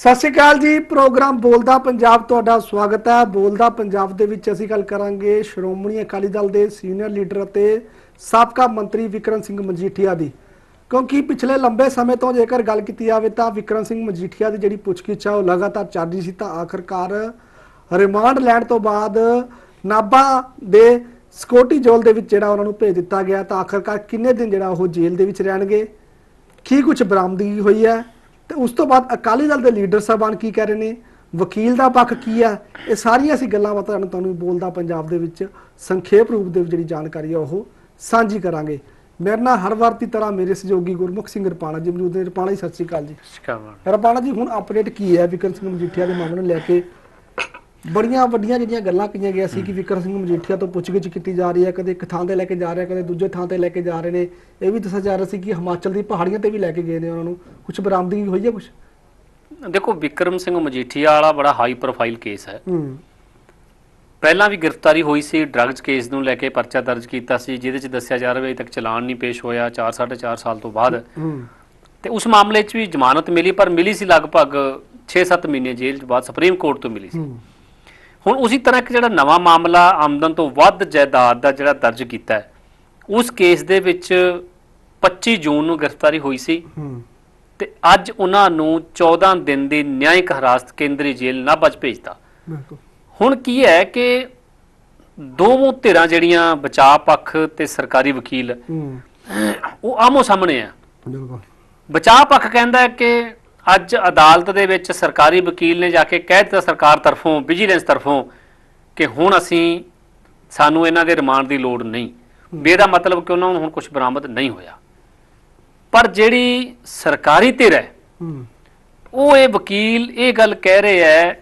ਸਤਿ ਸ਼੍ਰੀ ਅਕਾਲ ਜੀ, ਪ੍ਰੋਗਰਾਮ ਬੋਲਦਾ ਪੰਜਾਬ ਤੁਹਾਡਾ ਸਵਾਗਤ ਹੈ। ਬੋਲਦਾ ਪੰਜਾਬ ਦੇ ਵਿੱਚ ਅਸੀਂ ਗੱਲ ਕਰਾਂਗੇ ਸ਼੍ਰੋਮਣੀ ਅਕਾਲੀ ਦਲ ਦੇ ਸੀਨੀਅਰ ਲੀਡਰ ਅਤੇ ਸਾਬਕਾ ਮੰਤਰੀ ਵਿਕਰਮ ਸਿੰਘ ਮਜੀਠੀਆ ਦੀ। ਕਿਉਂਕਿ ਪਿਛਲੇ ਲੰਬੇ ਸਮੇਂ ਤੋਂ ਜੇਕਰ ਗੱਲ ਕੀਤੀ ਜਾਵੇ ਤਾਂ ਵਿਕਰਮ ਸਿੰਘ ਮਜੀਠੀਆ ਦੀ ਜਿਹੜੀ ਪੁੱਛਗਿੱਛ ਆ, ਉਹ ਲਗਾਤਾਰ ਚੱਲ ਰਹੀ ਸੀ ਤਾਂ ਆਖਰਕਾਰ ਰਿਮਾਂਡ ਲੈਣ ਤੋਂ ਬਾਅਦ ਨਾਭਾ ਦੇ ਸਕੋਟੀ ਜੋਲ ਦੇ ਵਿੱਚ ਜਿਹੜਾ ਉਹਨਾਂ ਨੂੰ ਭੇਜ ਦਿੱਤਾ ਗਿਆ ਤਾਂ ਆਖਰਕਾਰ ਕਿੰਨੇ ਦਿਨ ਜਿਹੜਾ ਉਹ ਜੇਲ੍ਹ ਦੇ ਵਿੱਚ ਰਹਿਣਗੇ? ਕੀ ਕੁਝ ਬਰਾਮਦਗੀ ਹੋਈ ਹੈ? ਤੇ ਉਸ ਤੋਂ ਬਾਅਦ ਅਕਾਲੀ ਦਲ ਦੇ ਲੀਡਰ ਸਾਹਿਬਾਨ ਕੀ ਕਹਿ ਰਹੇ ਨੇ? ਵਕੀਲ ਦਾ ਪੱਖ ਕੀ ਹੈ? ਇਹ ਸਾਰੀਆਂ ਅਸੀਂ ਗੱਲਾਂ ਬਾਤਾਂ ਤੁਹਾਨੂੰ ਬੋਲਦਾ ਪੰਜਾਬ ਦੇ ਵਿੱਚ ਸੰਖੇਪ ਰੂਪ ਦੇ ਵਿੱਚ ਜਿਹੜੀ ਜਾਣਕਾਰੀ ਹੈ ਉਹ ਸਾਂਝੀ ਕਰਾਂਗੇ। ਮੇਰੇ ਨਾਲ ਹਰ ਵਾਰ ਦੀ ਤਰ੍ਹਾਂ ਮੇਰੇ ਸਹਿਯੋਗੀ ਗੁਰਮੁਖ ਸਿੰਘ ਰਪਾਣਾ ਜੀ ਮੌਜੂਦ ਨੇ। ਰਪਾਣਾ ਜੀ ਸਤਿ ਸ਼੍ਰੀ ਅਕਾਲ ਜੀ। ਸ਼ਿਕਾਵਾ ਰਪਾਣਾ ਜੀ ਹੁਣ ਅਪਡੇਟ ਕੀ ਹੈ? ਵਿਕਰਮ ਸਿੰਘ ਮਜੀਠੀਆ ਦੇ ਮਾਮਲੇ ਨੂੰ ਲੈ ਕੇ ਬੜੀਆਂ ਵੱਡੀਆਂ ਜਿਹੜੀਆਂ ਗੱਲਾਂ ਕਹੀਆਂ ਗਿਆ ਸੀ ਕਿ ਵਿਕਰਮ ਸਿੰਘ ਮਜੀਠੀਆ ਤੋਂ ਪੁੱਛਗਿੱਛ ਕੀਤੀ ਜਾ ਰਹੀ ਹੈ ਕਦੇ ਇੱਕ ਥਾਂ ਤੇ ਲੈ ਕੇ ਜਾ ਰਿਹਾ ਕਦੇ ਦੂਜੇ ਥਾਂ ਤੇ ਲੈ ਕੇ ਜਾ ਰਹੇ ਨੇ। ਇਹ ਵੀ ਦੱਸਿਆ ਜਾ ਰਿਹਾ ਸੀ ਕਿ ਹਿਮਾਚਲ ਦੀ ਪਹਾੜੀਆਂ ਤੇ ਵੀ ਲੈ ਕੇ ਗਏ ਨੇ ਉਹਨਾਂ ਨੂੰ। ਕੁਝ ਬਰਾਮਦਗੀ ਹੋਈ ਹੈ ਕੁਝ ਦੇਖੋ ਵਿਕਰਮ ਸਿੰਘ ਮਜੀਠੀਆ ਵਾਲਾ ਬੜਾ ਹਾਈ ਪ੍ਰੋਫਾਈਲ ਕੇਸ ਹੈ। ਪਹਿਲਾਂ ਵੀ ਗ੍ਰਿਫਤਾਰੀ ਹੋਈ ਸੀ ਡਰੱਗਸ ਕੇਸ ਨੂੰ ਲੈ ਕੇ ਪਰਚਾ ਦਰਜ ਕੀਤਾ ਸੀ ਜਿਹਦੇ 'ਚ ਦੱਸਿਆ ਜਾ ਰਿਹਾ ਹੈ ਅਜੇ ਤੱਕ ਚਲਾਨ ਨਹੀਂ ਪੇਸ਼ ਹੋਇਆ 4 4.5 ਸਾਲ ਤੋਂ ਬਾਅਦ। ਤੇ ਉਸ ਮਾਮਲੇ 'ਚ ਵੀ ਜ਼ਮਾਨਤ ਮਿਲੀ ਪਰ ਮਿਲੀ ਸੀ ਲਗਭਗ 6-7 ਮਹੀਨੇ ਜੇਲ੍ਹ 'ਚ ਬਾਅਦ ਸੁਪਰੀਮ ਕੋਰਟ ਤੋਂ ਮਿਲੀ ਸੀ। ਹੁਣ ਉਸੇ ਤਰ੍ਹਾਂ ਇੱਕ ਜਿਹੜਾ ਨਵਾਂ ਮਾਮਲਾ ਆਮਦਨ ਤੋਂ ਵੱਧ ਜਾਇਦਾਦ ਦਾ ਜਿਹੜਾ ਦਰਜ ਕੀਤਾ ਹੈ ਉਸ ਕੇਸ ਦੇ ਵਿੱਚ 25 ਜੂਨ ਨੂੰ ਗ੍ਰਿਫਤਾਰੀ ਹੋਈ ਸੀ। ਤੇ ਅੱਜ ਉਹਨਾਂ ਨੂੰ 14 ਦਿਨ ਦੀ ਨਿਆਂਇਕ ਹਿਰਾਸਤ ਕੇਂਦਰੀ ਜੇਲ੍ਹ ਨਾਭਾ 'ਚ ਭੇਜਤਾ। ਹੁਣ ਕੀ ਹੈ ਕਿ ਦੋਵੇਂ ਧਿਰਾਂ ਜਿਹੜੀਆਂ ਬਚਾਅ ਪੱਖ ਤੇ ਸਰਕਾਰੀ ਵਕੀਲ ਉਹ ਆਮੋ ਸਾਹਮਣੇ ਆ। ਬਿਲਕੁਲ। ਬਚਾਅ ਪੱਖ ਕਹਿੰਦਾ ਕਿ ਅੱਜ ਅਦਾਲਤ ਦੇ ਵਿੱਚ ਸਰਕਾਰੀ ਵਕੀਲ ਨੇ ਜਾ ਕੇ ਕਹਿ ਦਿੱਤਾ ਸਰਕਾਰ ਤਰਫੋਂ ਵਿਜੀਲੈਂਸ ਤਰਫੋਂ ਕਿ ਹੁਣ ਅਸੀਂ ਸਾਨੂੰ ਇਹਨਾਂ ਦੇ ਰਿਮਾਂਡ ਦੀ ਲੋੜ ਨਹੀਂ। ਇਹਦਾ ਮਤਲਬ ਕਿ ਉਹਨਾਂ ਨੂੰ ਹੁਣ ਕੁਝ ਬਰਾਮਦ ਨਹੀਂ ਹੋਇਆ। ਪਰ ਜਿਹੜੀ ਸਰਕਾਰੀ ਧਿਰ ਹੈ ਉਹ ਇਹ ਵਕੀਲ ਇਹ ਗੱਲ ਕਹਿ ਰਹੇ ਹੈ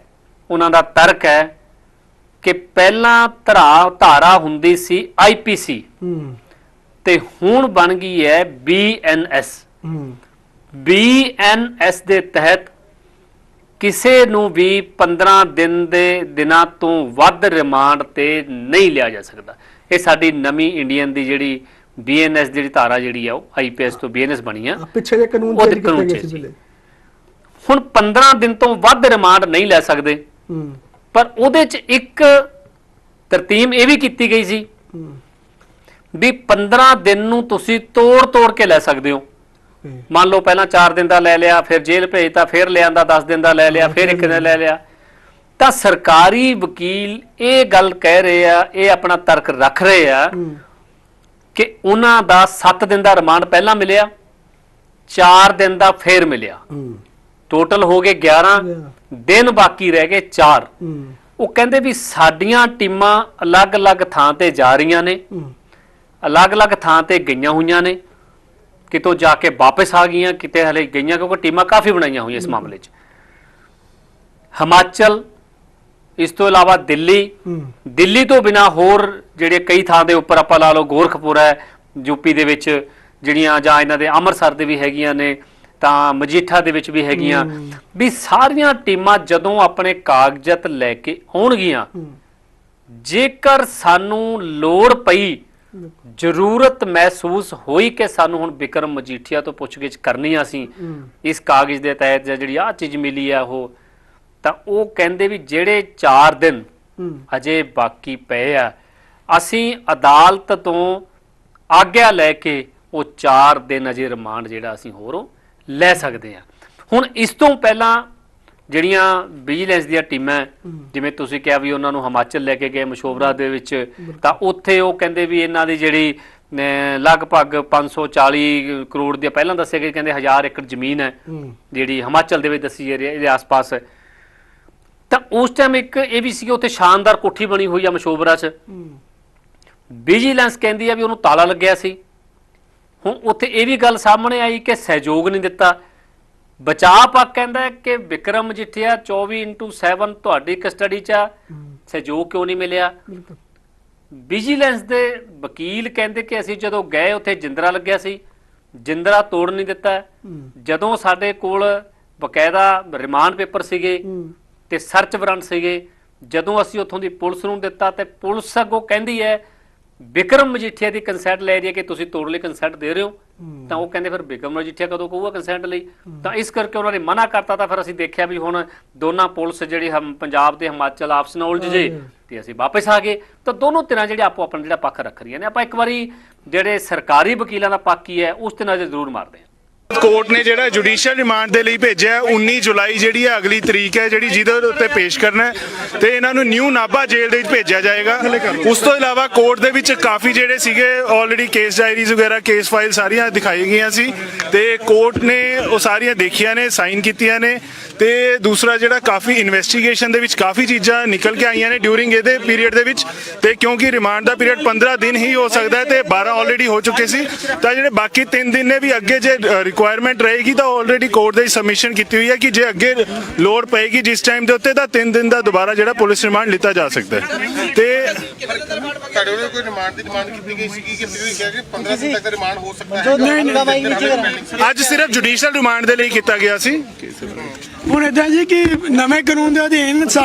ਉਹਨਾਂ ਦਾ ਤਰਕ ਹੈ ਕਿ ਪਹਿਲਾਂ ਧਰਾ ਧਾਰਾ ਹੁੰਦੀ ਸੀ ਆਈਪੀਸੀ ਤੇ ਹੁਣ ਬਣ ਗਈ ਹੈ ਬੀਐਨਐਸ ਹੂੰ ਬੀਐਨਐਸ ਦੇ ਤਹਿਤ ਕਿਸੇ ਨੂੰ ਵੀ 15 ਦਿਨ ਦੇ ਦਿਨਾਂ ਤੋਂ ਵੱਧ ਰਿਮਾਂਡ ਤੇ ਨਹੀਂ ਲਿਆ ਜਾ ਸਕਦਾ। ਇਹ ਸਾਡੀ ਨਵੀਂ ਇੰਡੀਅਨ ਦੀ ਜਿਹੜੀ ਬੀਐਨਐਸ ਜਿਹੜੀ ਧਾਰਾ ਜਿਹੜੀ ਆ ਉਹ ਆਈਪੀਐਸ ਤੋਂ ਬੀਐਨਐਸ ਬਣੀ ਆ। ਪਿੱਛੇ ਜੇ ਕਾਨੂੰਨ ਜਾਰੀ ਕੀਤੇ ਚ ਸੀ ਹੁਣ 15 ਦਿਨ ਤੋਂ ਵੱਧ ਰਿਮਾਂਡ ਨਹੀਂ ਲੈ ਸਕਦੇ। ਪਰ ਉਹਦੇ 'ਚ ਇੱਕ ਤਰਤੀਬ ਇਹ ਵੀ ਕੀਤੀ ਗਈ ਸੀ ਵੀ 15 ਦਿਨ ਨੂੰ ਤੁਸੀਂ ਤੋੜ-ਤੋੜ ਕੇ ਲੈ ਸਕਦੇ ਹੂੰ। ਮੰਨ ਲਓ ਪਹਿਲਾਂ 4 ਦਿਨ ਦਾ ਲੈ ਲਿਆ ਫਿਰ ਜੇਲ੍ਹ ਭੇਜਤਾ ਫਿਰ ਲਿਆਂਦਾ 10 ਦਿਨ ਦਾ ਲੈ ਲਿਆ ਫਿਰ ਇੱਕ ਦਿਨ ਲੈ ਲਿਆ। ਤਾਂ ਸਰਕਾਰੀ ਵਕੀਲ ਇਹ ਗੱਲ ਕਹਿ ਰਹੇ ਆ ਇਹ ਆਪਣਾ ਤਰਕ ਰੱਖ ਰਹੇ ਆ ਕਿ ਉਹਨਾਂ ਦਾ 7 ਦਿਨ ਦਾ ਰਿਮਾਂਡ ਪਹਿਲਾਂ ਮਿਲਿਆ 4 ਦਿਨ ਦਾ ਫੇਰ ਮਿਲਿਆ। ਟੋਟਲ ਹੋ ਗਏ 11 ਦਿਨ ਬਾਕੀ ਰਹਿ ਗਏ 4 ਹੂੰ। ਉਹ ਕਹਿੰਦੇ ਵੀ ਸਾਡੀਆਂ ਟੀਮਾਂ ਅਲੱਗ-ਅਲੱਗ ਥਾਂ ਤੇ ਜਾ ਰਹੀਆਂ ਨੇ ਅਲੱਗ-ਅਲੱਗ ਥਾਂ ਤੇ ਗਈਆਂ ਹੋਈਆਂ ਨੇ। ਕਿਤੋਂ ਜਾ ਕੇ ਵਾਪਸ ਆ ਗਈਆਂ ਕਿਤੇ ਹਲੇ ਗਈਆਂ ਕਿਉਂਕਿ ਟੀਮਾਂ ਕਾਫੀ ਬਣਾਈਆਂ ਹੋਈਆਂ ਇਸ ਮਾਮਲੇ 'ਚ। ਹਿਮਾਚਲ ਇਸ ਤੋਂ ਇਲਾਵਾ ਦਿੱਲੀ। ਦਿੱਲੀ ਤੋਂ ਬਿਨਾ ਹੋਰ ਜਿਹੜੇ ਕਈ ਥਾਂ ਦੇ ਉੱਪਰ ਆਪਾਂ ਲਾ ਲਓ ਗੋਰਖਪੁਰ ਹੈ ਯੂਪੀ ਦੇ ਵਿੱਚ ਜਿਹੜੀਆਂ ਜਾਂ ਇਹਨਾਂ ਦੇ ਅੰਮ੍ਰਿਤਸਰ ਦੇ ਵੀ ਹੈਗੀਆਂ ਨੇ ਤਾਂ ਮਜੀਠਾ ਦੇ ਵਿੱਚ ਵੀ ਹੈਗੀਆਂ। ਵੀ ਸਾਰੀਆਂ ਟੀਮਾਂ ਜਦੋਂ ਆਪਣੇ ਕਾਗਜ਼ਤ ਲੈ ਕੇ ਆਉਣਗੀਆਂ ਜੇਕਰ ਸਾਨੂੰ ਲੋੜ ਪਈ ਜ਼ਰੂਰਤ ਮਹਿਸੂਸ ਹੋਈ ਕਿ ਸਾਨੂੰ ਹੁਣ ਵਿਕਰਮ ਮਜੀਠੀਆ ਤੋਂ ਪੁੱਛਗਿੱਛ ਕਰਨੀ ਆ ਹੂੰ। ਇਸ ਕਾਗਜ਼ ਦੇ ਤਹਿਤ ਜਿਹੜੀ ਆ ਚੀਜ਼ ਮਿਲੀ ਆ ਉਹ ਤਾਂ ਉਹ ਕਹਿੰਦੇ ਵੀ ਜਿਹੜੇ 4 ਦਿਨ ਅਜੇ ਬਾਕੀ ਪਏ ਆ ਅਸੀਂ ਅਦਾਲਤ ਤੋਂ ਆਗਿਆ ਲੈ ਕੇ ਉਹ 4 ਦਿਨ ਅਜੇ ਰਿਮਾਂਡ ਜਿਹੜਾ ਅਸੀਂ ਹੋਰੋਂ ਲੈ ਸਕਦੇ ਆ। ਹੁਣ ਇਸ ਤੋਂ ਪਹਿਲਾਂ ਜਿਹੜੀਆਂ ਵਿਜੀਲੈਂਸ ਦੀਆਂ ਟੀਮਾਂ ਜਿਵੇਂ ਤੁਸੀਂ ਕਿਹਾ ਵੀ ਉਹਨਾਂ ਨੂੰ ਹਿਮਾਚਲ ਲੈ ਕੇ ਗਏ ਮਸ਼ੋਬਰਾ ਦੇ ਵਿੱਚ ਤਾਂ ਉੱਥੇ ਉਹ ਕਹਿੰਦੇ ਵੀ ਇਹਨਾਂ ਦੀ ਜਿਹੜੀ ਲਗਭਗ 540 ਕਰੋੜ ਦੀ ਪਹਿਲਾਂ ਦੱਸਿਆ ਗਿਆ ਕਹਿੰਦੇ 1000 ਏਕੜ ਜ਼ਮੀਨ ਹੈ ਜਿਹੜੀ ਹਿਮਾਚਲ ਦੇ ਵਿੱਚ ਦੱਸੀ ਜਾ ਰਹੀ ਹੈ ਇਹਦੇ ਆਸ-ਪਾਸ ਹੈ। ਤਾਂ ਉਸ ਟਾਈਮ ਇੱਕ ਇਹ ਵੀ ਸੀ ਉੱਥੇ ਸ਼ਾਨਦਾਰ ਕੋਠੀ ਬਣੀ ਹੋਈ ਆ ਮਸ਼ੋਬਰਾ 'ਚ। ਵਿਜੀਲੈਂਸ ਕਹਿੰਦੀ ਆ ਵੀ ਉਹਨੂੰ ਤਾਲਾ ਲੱਗਿਆ ਸੀ। ਹੁਣ ਉੱਥੇ ਇਹ ਵੀ ਗੱਲ ਸਾਹਮਣੇ ਆਈ ਕਿ ਸਹਿਯੋਗ ਨਹੀਂ ਦਿੱਤਾ। ਬਚਾਅ ਪੱਖ ਕਹਿੰਦਾ ਹੈ ਕਿ ਵਿਕਰਮ ਜਿੱਠਿਆ 24/7 ਤੁਹਾਡੀ ਕਸਟਡੀ 'ਚ ਆ ਸਹਿਯੋਗ ਕਿਉਂ ਨਹੀਂ ਮਿਲਿਆ? ਬਿਲਕੁਲ। ਵਿਜੀਲੈਂਸ ਦੇ ਵਕੀਲ ਕਹਿੰਦੇ ਕਿ ਅਸੀਂ ਜਦੋਂ ਗਏ ਉੱਥੇ ਜਿੰਦਰਾ ਲੱਗਿਆ ਸੀ ਜਿੰਦਰਾ ਤੋੜ ਨਹੀਂ ਦਿੱਤਾ। ਜਦੋਂ ਸਾਡੇ ਕੋਲ ਬਕਾਇਦਾ ਰਿਮਾਂਡ ਪੇਪਰ ਸੀਗੇ ਤੇ ਸਰਚ ਵਾਰੰਟ ਸੀਗੇ ਜਦੋਂ ਅਸੀਂ ਉੱਥੋਂ ਦੀ ਪੁਲਿਸ ਨੂੰ ਦਿੱਤਾ ਤੇ ਪੁਲਿਸ ਅੱਗੋਂ ਕਹਿੰਦੀ ਹੈ ਵਿਕਰਮ ਮਜੀਠੀਆ ਦੀ ਕੰਸੈਂਟ ਲੈ ਰਹੀ ਹੈ ਕਿ ਤੁਸੀਂ ਤੋੜ ਲਈ ਕੰਸੈਂਟ ਦੇ ਰਹੇ ਹੋ ਤਾਂ ਉਹ ਕਹਿੰਦੇ ਫਿਰ ਵਿਕਰਮ ਮਜੀਠੀਆ ਕਦੋਂ ਕਹੂਗਾ ਕੰਸੈਂਟ ਲਈ? ਤਾਂ ਇਸ ਕਰਕੇ ਉਹਨਾਂ ਨੇ ਮਨਾ ਕਰਤਾ ਤਾਂ ਫਿਰ ਅਸੀਂ ਦੇਖਿਆ ਵੀ ਹੁਣ ਦੋਨਾਂ ਪੁਲਿਸ ਜਿਹੜੀ ਹਮ ਪੰਜਾਬ ਤੇ ਹਿਮਾਚਲ ਆਪਸ ਨਾਲ ਉਲਝ ਜੇ ਤੇ ਅਸੀਂ ਵਾਪਸ ਆ ਗਏ। ਤਾਂ ਦੋਨੋਂ ਧਿਰਾਂ ਜਿਹੜੇ ਆਪੋ ਆਪਣਾ ਜਿਹੜਾ ਪੱਖ ਰੱਖ ਰਹੀਆਂ ਨੇ ਆਪਾਂ ਇੱਕ ਵਾਰੀ ਜਿਹੜੇ ਸਰਕਾਰੀ ਵਕੀਲਾਂ ਦਾ ਪੱਖ ਕੀ ਹੈ ਉਸ ਤੇ ਨਜ਼ਰ ਜ਼ਰੂਰ ਮਾਰਦੇ ਹਾਂ। ਕੋਰਟ ਨੇ ਜਿਹੜਾ ਜੁਡੀਸ਼ੀਅਲ ਰਿਮਾਂਡ ਦੇ ਲਈ ਭੇਜਿਆ ਹੈ, 19 ਜੁਲਾਈ ਜਿਹੜੀ ਹੈ ਅਗਲੀ ਤਰੀਕ ਹੈ ਜਿਹੜੀ ਜਿਹਦੇ ਉੱਤੇ ਪੇਸ਼ ਕਰਨਾ ਹੈ। ਤੇ ਇਹਨਾਂ ਨੂੰ ਨਿਊ ਨਾਭਾ ਜੇਲ੍ਹ ਦੇ ਵਿੱਚ ਭੇਜਿਆ ਜਾਏਗਾ। ਉਸ ਤੋਂ ਇਲਾਵਾ ਕੋਰਟ ਦੇ ਵਿੱਚ ਕਾਫੀ ਜਿਹੜੇ ਸੀਗੇ ਆਲਰੇਡੀ ਕੇਸ ਡਾਇਰੀਜ਼ ਵਗੈਰਾ ਕੇਸ ਫਾਈਲ ਸਾਰੀਆਂ ਦਿਖਾਈ ਗਈਆਂ ਸੀ। ਤੇ ਕੋਰਟ ਨੇ ਉਹ ਸਾਰੀਆਂ ਦੇਖੀਆਂ ਨੇ ਸਾਈਨ ਕੀਤੀਆਂ ਨੇ। ਤੇ ਦੂਸਰਾ ਜਿਹੜਾ ਕਾਫੀ ਇਨਵੈਸਟੀਗੇਸ਼ਨ ਦੇ ਵਿੱਚ ਕਾਫੀ ਚੀਜ਼ਾਂ ਨਿਕਲ ਕੇ ਆਈਆਂ ਨੇ ਡਿਊਰਿੰਗ ਇਹਦੇ ਪੀਰੀਅਡ ਦੇ ਵਿੱਚ ਤੇ ਕਿਉਂਕਿ ਰਿਮਾਂਡ ਦਾ ਪੀਰੀਅਡ 15 ਦਿਨ ਹੀ ਹੋ ਸਕਦਾ ਹੈ ਤੇ 12 ਆਲਰੇਡੀ ਹੋ ਚੁੱਕੇ ਸੀ ਤਾਂ ਜਿਹੜੇ ਬਾਕੀ 3 ਦਿਨ ਨੇ ਵੀ ਅੱਗੇ ਜੇ ਰਿਕੁਆਇਰਮੈਂਟ ਰਹੇਗੀ ਤਾਂ ਆਲਰੇਡੀ ਕੋਰਟ ਦੇ ਸਬਮਿਸ਼ਨ ਕੀਤੀ ਹੋਈ ਹੈ ਕਿ ਜੇ ਅੱਗੇ ਲੋਡ ਪਏਗੀ ਜਿਸ ਟਾਈਮ ਦੇ ਉੱਤੇ ਤਾਂ 3 ਦਿਨ ਦਾ ਦੁਬਾਰਾ ਜਿਹੜਾ ਪੁਲਿਸ ਰਿਮਾਂਡ ਲਿੱਤਾ ਜਾ ਸਕਦਾ ਹੈ ਤੇ ਤੁਹਾਡੇ ਵੱਲੋਂ ਕੋਈ ਰਿਮਾਂਡ ਦੀ ਡਿਮਾਂਡ ਕੀਤੀ ਗਈ ਸੀ ਕਿ ਤੁਸੀਂ ਕਿਹਾ ਕਿ 15 ਦਿਨ ਤੱਕ ਦਾ ਰਿਮਾਂਡ ਹੋ ਸਕਦਾ ਹੈ ਨਹੀਂ ਨਹੀਂ ਅੱਜ ਸਿਰਫ ਜੁਡੀਸ਼ੀਅਲ ਰਿਮਾਂਡ ਦੇ ਲਈ ਕੀਤਾ ਗਿਆ ਸੀ ਹੁਣ ਇਦਾਂ ਜੀ ਕਿ ਨਵੇਂ ਕਾਨੂੰਨ ਦੇ ਅਧੀਨ ਸਾ-